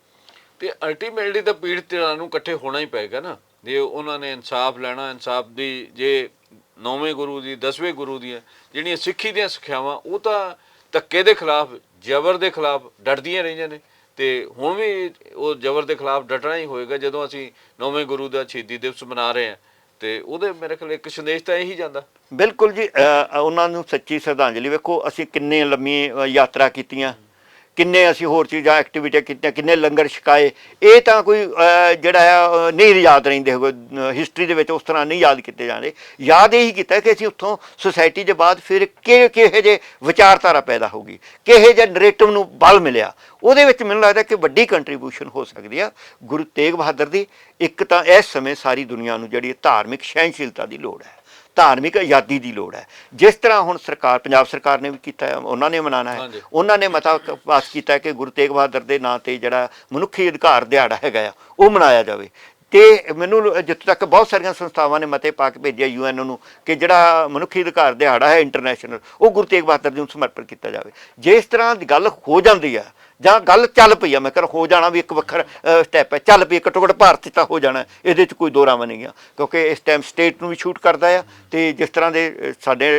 ਤੇ ਅਲਟੀਮੇਟਲੀ ਤਾਂ ਪੀੜਤ ਧਿਰਾਂ ਨੂੰ ਇਕੱਠੇ ਹੋਣਾ ਹੀ ਪਏਗਾ ਨਾ। ਜੇ ਉਹਨਾਂ ਨੇ ਇਨਸਾਫ ਲੈਣਾ, ਇਨਸਾਫ ਦੀ ਜੇ ਨੌਵੇਂ ਗੁਰੂ ਦੀ, ਦਸਵੇਂ ਗੁਰੂ ਦੀਆਂ ਜਿਹੜੀਆਂ ਸਿੱਖੀ ਦੀਆਂ ਸਿੱਖਿਆਵਾਂ, ਉਹ ਤਾਂ ਧੱਕੇ ਦੇ ਖਿਲਾਫ, ਜ਼ਬਰ ਦੇ ਖਿਲਾਫ ਡਟਦੀਆਂ ਰਹੀਆਂ ਨੇ ਤੇ ਹੁਣ ਵੀ ਉਹ ਜ਼ਬਰ ਦੇ ਖਿਲਾਫ ਡਟਣਾ ਹੀ ਹੋਏਗਾ ਜਦੋਂ ਅਸੀਂ ਨੌਵੇਂ ਗੁਰੂ ਦਾ ਸ਼ਹੀਦੀ ਦਿਵਸ ਮਨਾ ਰਹੇ ਹਾਂ ਤੇ ਉਹਦੇ ਮੇਰੇ ਖਿਆਲ ਇੱਕ ਸੰਦੇਸ਼ ਤਾਂ ਇਹੀ ਜਾਂਦਾ। ਬਿਲਕੁਲ ਜੀ ਉਹਨਾਂ ਨੂੰ ਸੱਚੀ ਸ਼ਰਧਾਂਜਲੀ ਵੇਖੋ, ਅਸੀਂ ਕਿੰਨੇ ਲੰਮੀ ਯਾਤਰਾ ਕੀਤੀਆਂ। ਕਿੰਨੇ ਅਸੀਂ ਹੋਰ ਚੀਜ਼ਾਂ ਐਕਟੀਵਿਟੀਆਂ ਕੀਤੀਆਂ, ਕਿੰਨੇ ਲੰਗਰ ਛਕਾਏ, ਇਹ ਤਾਂ ਕੋਈ ਜਿਹੜਾ ਆ ਨਹੀਂ ਯਾਦ ਰਹਿੰਦੇ ਹੋਵੇ ਹਿਸਟਰੀ ਦੇ ਵਿੱਚ ਉਸ ਤਰ੍ਹਾਂ ਨਹੀਂ ਯਾਦ ਕੀਤੇ ਜਾਂਦੇ। ਯਾਦ ਇਹੀ ਕੀਤਾ ਕਿ ਅਸੀਂ ਉੱਥੋਂ ਸੁਸਾਇਟੀ ਦੇ ਬਾਅਦ ਫਿਰ ਕਿ ਕਿਹੇ ਜੇ ਵਿਚਾਰਧਾਰਾ ਪੈਦਾ ਹੋਗੀ ਕਿਹੇ ਜੇ ਨਰੇਟਿਵ ਨੂੰ ਬਲ ਮਿਲਿਆ। ਉਹਦੇ ਵਿੱਚ ਮੈਨੂੰ ਲੱਗਦਾ ਕਿ ਵੱਡੀ ਕੰਟਰੀਬਿਊਸ਼ਨ ਹੋ ਸਕਦੀ ਆ ਗੁਰੂ ਤੇਗ ਬਹਾਦਰ ਦੀ। ਇੱਕ ਤਾਂ ਇਸ ਸਮੇਂ ਸਾਰੀ ਦੁਨੀਆ ਨੂੰ ਜਿਹੜੀ ਧਾਰਮਿਕ ਸਹਿਣਸ਼ੀਲਤਾ ਦੀ ਲੋੜ ਹੈ। ਧਾਰਮਿਕ ਆਜ਼ਾਦੀ ਦੀ ਲੋੜ ਹੈ। ਜਿਸ ਤਰ੍ਹਾਂ ਹੁਣ ਸਰਕਾਰ ਪੰਜਾਬ ਸਰਕਾਰ ਨੇ ਵੀ ਕੀਤਾ ਹੈ ਉਹਨਾਂ ਨੇ ਮਨਾਣਾ ਹੈ। ਉਹਨਾਂ ਨੇ ਮਤਾ ਪਾਸ ਕੀਤਾ ਕਿ ਗੁਰੂ ਤੇਗ ਬਹਾਦਰ ਦੇ ਨਾਂ ਤੇ ਜਿਹੜਾ ਮਨੁੱਖੀ ਅਧਿਕਾਰ ਦਿਹਾੜਾ ਹੈਗਾ ਆ ਉਹ ਮਨਾਇਆ ਜਾਵੇ। ਤੇ ਮੈਨੂੰ ਜਿੱਥੋਂ ਤੱਕ ਬਹੁਤ ਸਾਰੀਆਂ ਸੰਸਥਾਵਾਂ ਨੇ ਮਤੇ ਪਾ ਕੇ ਭੇਜਿਆ ਯੂਐਨ ਨੂੰ ਕਿ ਜਿਹੜਾ ਮਨੁੱਖੀ ਅਧਿਕਾਰ ਦਿਹਾੜਾ ਹੈ ਇੰਟਰਨੈਸ਼ਨਲ ਉਹ ਗੁਰੂ ਤੇਗ ਬਹਾਦਰ ਜੀ ਨੂੰ ਸਮਰਪਿਤ ਕੀਤਾ ਜਾਵੇ। ਜੇ ਇਸ ਤਰ੍ਹਾਂ ਦੀ ਗੱਲ ਹੋ ਜਾਂਦੀ ਆ ਜਾਂ ਗੱਲ ਚੱਲ ਪਈ ਆ, ਮੈਂ ਕਰ ਹੋ ਜਾਣਾ ਵੀ ਇੱਕ ਵੱਖਰ ਸਟੈਪ ਹੈ। ਚੱਲ ਪਈ, ਘੱਟੋ ਘੱਟ ਭਾਰਤ 'ਚ ਤਾਂ ਹੋ ਜਾਣਾ ਇਹਦੇ 'ਚ ਕੋਈ ਦੋ ਰਾਵਾਂ ਨਹੀਂ ਆ, ਕਿਉਂਕਿ ਇਸ ਟਾਈਮ ਸਟੇਟ ਨੂੰ ਵੀ ਸ਼ੂਟ ਕਰਦਾ ਆ ਤੇ ਜਿਸ ਤਰ੍ਹਾਂ ਦੇ ਸਾਡੇ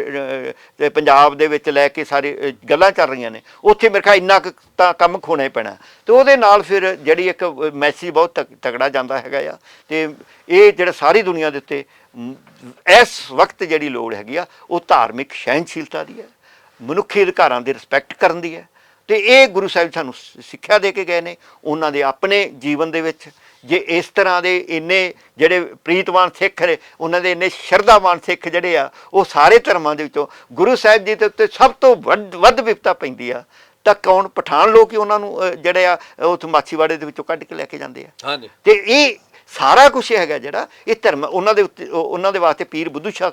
ਤੇ ਪੰਜਾਬ ਦੇ ਵਿੱਚ ਲੈ ਕੇ ਸਾਰੇ ਗੱਲਾਂ ਚੱਲ ਰਹੀਆਂ ਨੇ, ਉੱਥੇ ਮੇਰੇ ਖਿਆਲ ਇੰਨਾ ਕੁ ਤਾਂ ਕੰਮ ਖੋਣਾ ਹੀ ਪੈਣਾ ਤੇ ਉਹਦੇ ਨਾਲ ਫਿਰ ਜਿਹੜੀ ਇੱਕ ਮੈਸੇਜ ਬਹੁਤ ਤਕ- ਤਕੜਾ ਜਾਂਦਾ ਹੈਗਾ ਆ, ਤੇ ਇਹ ਜਿਹੜਾ ਸਾਰੀ ਦੁਨੀਆ ਦੇ ਉੱਤੇ ਇਸ ਵਕਤ ਜਿਹੜੀ ਲੋੜ ਹੈਗੀ ਆ, ਉਹ ਧਾਰਮਿਕ ਸਹਿਣਸ਼ੀਲਤਾ ਦੀ ਹੈ, ਮਨੁੱਖੀ ਅਧਿਕਾਰਾਂ ਦੀ ਰਿਸਪੈਕਟ ਕਰਨ ਦੀ ਹੈ ਤੇ ਇਹ ਗੁਰੂ ਸਾਹਿਬ ਸਾਨੂੰ ਸਿੱਖਿਆ ਦੇ ਕੇ ਗਏ ਨੇ ਉਹਨਾਂ ਦੇ ਆਪਣੇ ਜੀਵਨ ਦੇ ਵਿੱਚ। ਜੇ ਇਸ ਤਰ੍ਹਾਂ ਦੇ ਇੰਨੇ ਜਿਹੜੇ ਪ੍ਰੀਤਵਾਨ ਸਿੱਖ ਨੇ ਉਹਨਾਂ ਦੇ ਇੰਨੇ ਸ਼ਰਧਾਵਾਨ ਸਿੱਖ ਜਿਹੜੇ ਆ ਉਹ ਸਾਰੇ ਧਰਮਾਂ ਦੇ ਵਿੱਚੋਂ ਗੁਰੂ ਸਾਹਿਬ ਜੀ ਦੇ ਉੱਤੇ ਸਭ ਤੋਂ ਵੱਧ ਵਿਪਤਾ ਪੈਂਦੀ ਆ ਤਾਂ ਕੌਣ? ਪਠਾਨ ਲੋਕ ਹੀ ਉਹਨਾਂ ਨੂੰ ਜਿਹੜੇ ਆ ਉਹ ਮਾਛੀਵਾੜੇ ਦੇ ਵਿੱਚੋਂ ਕੱਢ ਕੇ ਲੈ ਕੇ ਜਾਂਦੇ ਆ। ਹਾਂਜੀ। ਤੇ ਇਹ ਸਾਰਾ ਕੁਝ ਹੈਗਾ ਜਿਹੜਾ, ਇਹ ਧਰਮ, ਉਹਨਾਂ ਦੇ ਉੱਤੇ ਉਹਨਾਂ ਦੇ ਵਾਸਤੇ ਪੀਰ ਬੁੱਧੂ ਸ਼ਾਹ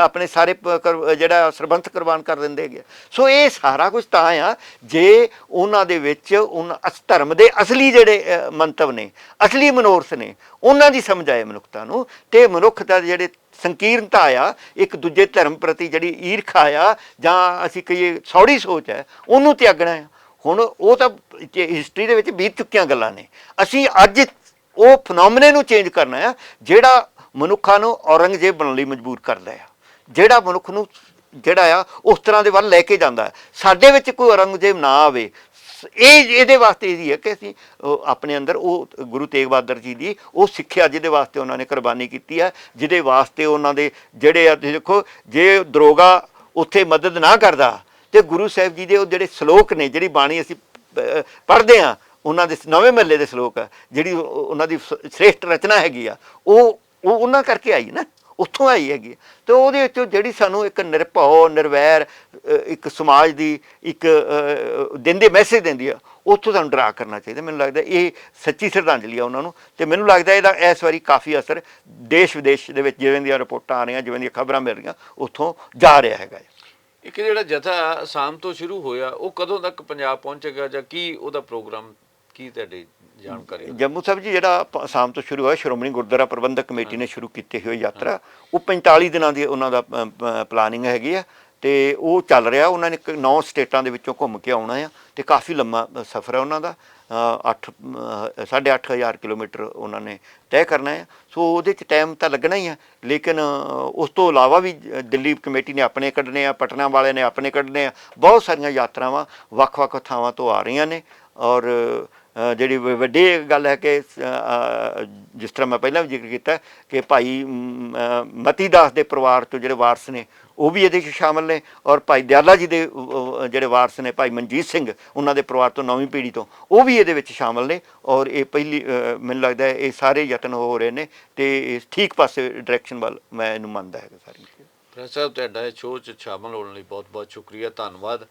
ਆਪਣੇ ਸਾਰੇ ਪ- ਕਰ- ਜਿਹੜਾ ਸਰਬੰਸ ਕੁਰਬਾਨ ਕਰ ਦਿੰਦੇ ਹੈਗੇ ਆ। ਸੋ ਇਹ ਸਾਰਾ ਕੁਝ ਤਾਂ ਆ, ਜੇ ਉਹਨਾਂ ਦੇ ਵਿੱਚ ਉਹਨਾਂ ਅਸ, ਧਰਮ ਦੇ ਅਸਲੀ ਜਿਹੜੇ ਮੰਤਵ ਨੇ, ਅਸਲੀ ਮਨੋਰਥ ਨੇ, ਉਹਨਾਂ ਦੀ ਸਮਝ ਆਏ ਮਨੁੱਖਤਾ ਨੂੰ, ਤੇ ਮਨੁੱਖ ਦਾ ਜਿਹੜੇ ਸੰਕੀਰਨਤਾ ਆ, ਇੱਕ ਦੂਜੇ ਧਰਮ ਪ੍ਰਤੀ ਜਿਹੜੀ ਈਰਖਾ ਆ, ਜਾਂ ਅਸੀਂ ਕਹੀਏ ਸੌੜੀ ਸੋਚ ਹੈ, ਉਹਨੂੰ ਤਿਆਗਣਾ ਆ ਹੁਣ ਉਹ ਤਾਂ ਹਿਸਟਰੀ ਦੇ ਵਿੱਚ ਬੀਤ ਚੁੱਕੀਆਂ ਗੱਲਾਂ ਨੇ ਅਸੀਂ ਅੱਜ ਉਹ ਫਨੋਮਨੇ ਨੂੰ ਚੇਂਜ ਕਰਨਾ ਆ, ਜਿਹੜਾ ਮਨੁੱਖਾਂ ਨੂੰ ਔਰੰਗਜ਼ੇਬ ਬਣਨ ਲਈ ਮਜਬੂਰ ਕਰਦਾ ਆ। ਜਿਹੜਾ ਮਨੁੱਖ ਨੂੰ ਜਿਹੜਾ ਆ, ਉਸ ਤਰ੍ਹਾਂ ਦੇ ਵੱਲ ਲੈ ਕੇ ਜਾਂਦਾ ਸਾਡੇ ਵਿੱਚ ਕੋਈ ਔਰੰਗਜ਼ੇਬ ਨਾ ਆਵੇ। ਸ- ਇਹ, ਇਹਦੇ ਵਾਸਤੇ ਇਹਦੀ ਹੈ ਕਿ ਅਸੀਂ ਆਪਣੇ ਅੰਦਰ ਉਹ ਗੁਰੂ ਤੇਗ ਬਹਾਦਰ ਜੀ ਦੀ ਉਹ ਸਿੱਖਿਆ ਜਿਹਦੇ ਵਾਸਤੇ ਉਹਨਾਂ ਨੇ ਕੁਰਬਾਨੀ ਕੀਤੀ ਹੈ ਜਿਹਦੇ ਵਾਸਤੇ ਉਹਨਾਂ ਦੇ ਜਿਹੜੇ ਆ ਦੇਖੋ, ਜੇ ਦਰੋਗਾ ਉੱਥੇ ਮਦਦ ਨਾ ਕਰਦਾ, ਤੇ ਗੁਰੂ ਸਾਹਿਬ ਜੀ ਦੇ ਉਹ ਜਿਹੜੇ ਸ਼ਲੋਕ ਨੇ, ਜਿਹੜੀ ਬਾਣੀ ਅਸੀਂ ਪੜ੍ਹਦੇ ਆ ਉਹਨਾਂ ਦੇ ਨਵੇਂ ਮਹੱਲੇ ਦੇ ਸ਼ਲੋਕ ਆ, ਜਿਹੜੀ ਉਹਨਾਂ ਦੀ ਸ- ਸ਼੍ਰੇਸ਼ਟ ਰਚਨਾ ਹੈਗੀ ਆ, ਉਹ ਉਹ ਉਹਨਾਂ ਕਰਕੇ ਆਈ ਨਾ, ਉੱਥੋਂ ਆਈ ਹੈਗੀ ਤੇ ਉਹਦੇ ਵਿੱਚੋਂ ਜਿਹੜੀ ਸਾਨੂੰ ਇੱਕ ਨਿਰਭਉ, ਨਿਰਵੈਰ ਇੱਕ ਸਮਾਜ ਦੀ ਇੱਕ ਦਿੰਦੇ ਮੈਸੇਜ ਦਿੰਦੀ ਆ, ਉੱਥੋਂ ਸਾਨੂੰ ਡਰਾ ਕਰਨਾ ਚਾਹੀਦਾ। ਮੈਨੂੰ ਲੱਗਦਾ ਇਹ ਸੱਚੀ ਸ਼ਰਧਾਂਜਲੀ ਆ ਉਹਨਾਂ ਨੂੰ, ਤੇ ਮੈਨੂੰ ਲੱਗਦਾ ਇਹਦਾ ਇਸ ਵਾਰੀ ਕਾਫੀ ਅਸਰ ਦੇਸ਼ ਵਿਦੇਸ਼ ਦੇ ਵਿੱਚ ਜਿਵੇਂ ਦੀਆਂ ਰਿਪੋਰਟਾਂ ਆ ਰਹੀਆਂ, ਜਿਵੇਂ ਦੀਆਂ ਖਬਰਾਂ ਮਿਲ ਰਹੀਆਂ, ਉੱਥੋਂ ਜਾ ਰਿਹਾ ਹੈਗਾ ਇੱਕ ਜਿਹੜਾ ਜਥਾ ਅਸਾਮ ਤੋਂ ਸ਼ੁਰੂ ਹੋਇਆ, ਉਹ ਕਦੋਂ ਤੱਕ ਪੰਜਾਬ ਪਹੁੰਚੇਗਾ ਜਾਂ ਕੀ ਉਹਦਾ ਪ੍ਰੋਗਰਾਮ ਕੀ ਤੁਹਾਡੀ ਜਾਣਕਾਰੀ ਜੰਮੂ ਸਾਹਿਬ ਜੀ ਜਿਹੜਾ ਅਸਾਮ ਤੋਂ ਸ਼ੁਰੂ ਹੋਇਆ ਸ਼੍ਰੋਮਣੀ ਗੁਰਦੁਆਰਾ ਪ੍ਰਬੰਧਕ ਕਮੇਟੀ ਨੇ ਸ਼ੁਰੂ ਕੀਤੀ ਹੋਈ ਯਾਤਰਾ ਉਹ 45 ਦਿਨਾਂ ਦੀ ਉਹਨਾਂ ਦਾ ਪਲਾਨਿੰਗ ਹੈਗੀ ਆ ਤੇ ਉਹ ਚੱਲ ਰਿਹਾ ਉਹਨਾਂ ਨੇ 9 ਸਟੇਟਾਂ ਦੇ ਵਿੱਚੋਂ ਘੁੰਮ ਕੇ ਆਉਣਾ ਆ ਤੇ ਕਾਫੀ ਲੰਮਾ ਸਫ਼ਰ ਹੈ ਉਹਨਾਂ ਦਾ 8 8500 ਕਿਲੋਮੀਟਰ ਉਹਨਾਂ ਨੇ ਤੈਅ ਕਰਨਾ ਹੈ ਸੋ ਉਹਦੇ ਚ ਟਾਈਮ ਤਾਂ ਲੱਗਣਾ ਹੀ ਆ ਲੇਕਿਨ ਉਸ ਤੋਂ ਇਲਾਵਾ ਵੀ ਦਿੱਲੀ ਕਮੇਟੀ ਨੇ ਆਪਣੇ ਕੱਢਣੇ ਆ ਪਟਨਾ ਵਾਲੇ ਨੇ ਆਪਣੇ ਕੱਢਣੇ ਆ ਬਹੁਤ ਸਾਰੀਆਂ ਯਾਤਰਾਵਾਂ ਵੱਖ-ਵੱਖ ਥਾਵਾਂ ਤੋਂ ਆ ਰਹੀਆਂ ਨੇ ਔਰ ਜਿਹੜੀ ਵੱਡੀ ਗੱਲ ਹੈ ਕਿ ਜਿਸ ਤਰ੍ਹਾਂ ਮੈਂ ਪਹਿਲਾਂ ਵੀ ਜ਼ਿਕਰ ਕੀਤਾ ਕਿ ਭਾਈ ਮਤੀ ਦਾਸ ਦੇ ਪਰਿਵਾਰ ਤੋਂ ਜਿਹੜੇ ਵਾਰਸ ਨੇ, ਉਹ ਵੀ ਇਹਦੇ 'ਚ ਸ਼ਾਮਲ ਨੇ ਔਰ ਭਾਈ ਦਿਆਲਾ ਜੀ ਦੇ ਜਿਹੜੇ ਵਾਰਸ ਨੇ, ਭਾਈ ਮਨਜੀਤ ਸਿੰਘ, ਉਹਨਾਂ ਦੇ ਪਰਿਵਾਰ ਤੋਂ ਨੌਵੀਂ ਪੀੜ੍ਹੀ ਤੋਂ, ਉਹ ਵੀ ਇਹਦੇ ਵਿੱਚ ਸ਼ਾਮਲ ਨੇ ਔਰ ਇਹ ਪਹਿਲੀ ਮੈਨੂੰ ਲੱਗਦਾ ਹੈ ਇਹ ਸਾਰੇ ਯਤਨ ਹੋ ਰਹੇ ਨੇ ਤੇ ਇਹ ਠੀਕ ਪਾਸੇ ਡਾਇਰੈਕਸ਼ਨ ਵੱਲ ਮੈਂ ਇਹਨੂੰ ਮੰਨਦਾ ਹੈਗਾ ਸਾਰੀ ਪ੍ਰੋਫੈਸਰ ਸਾਹਿਬ ਤੁਹਾਡਾ ਇਹ ਸ਼ੋਅ 'ਚ ਸ਼ਾਮਲ ਹੋਣ ਲਈ ਬਹੁਤ ਬਹੁਤ ਸ਼ੁਕਰੀਆ, ਧੰਨਵਾਦ।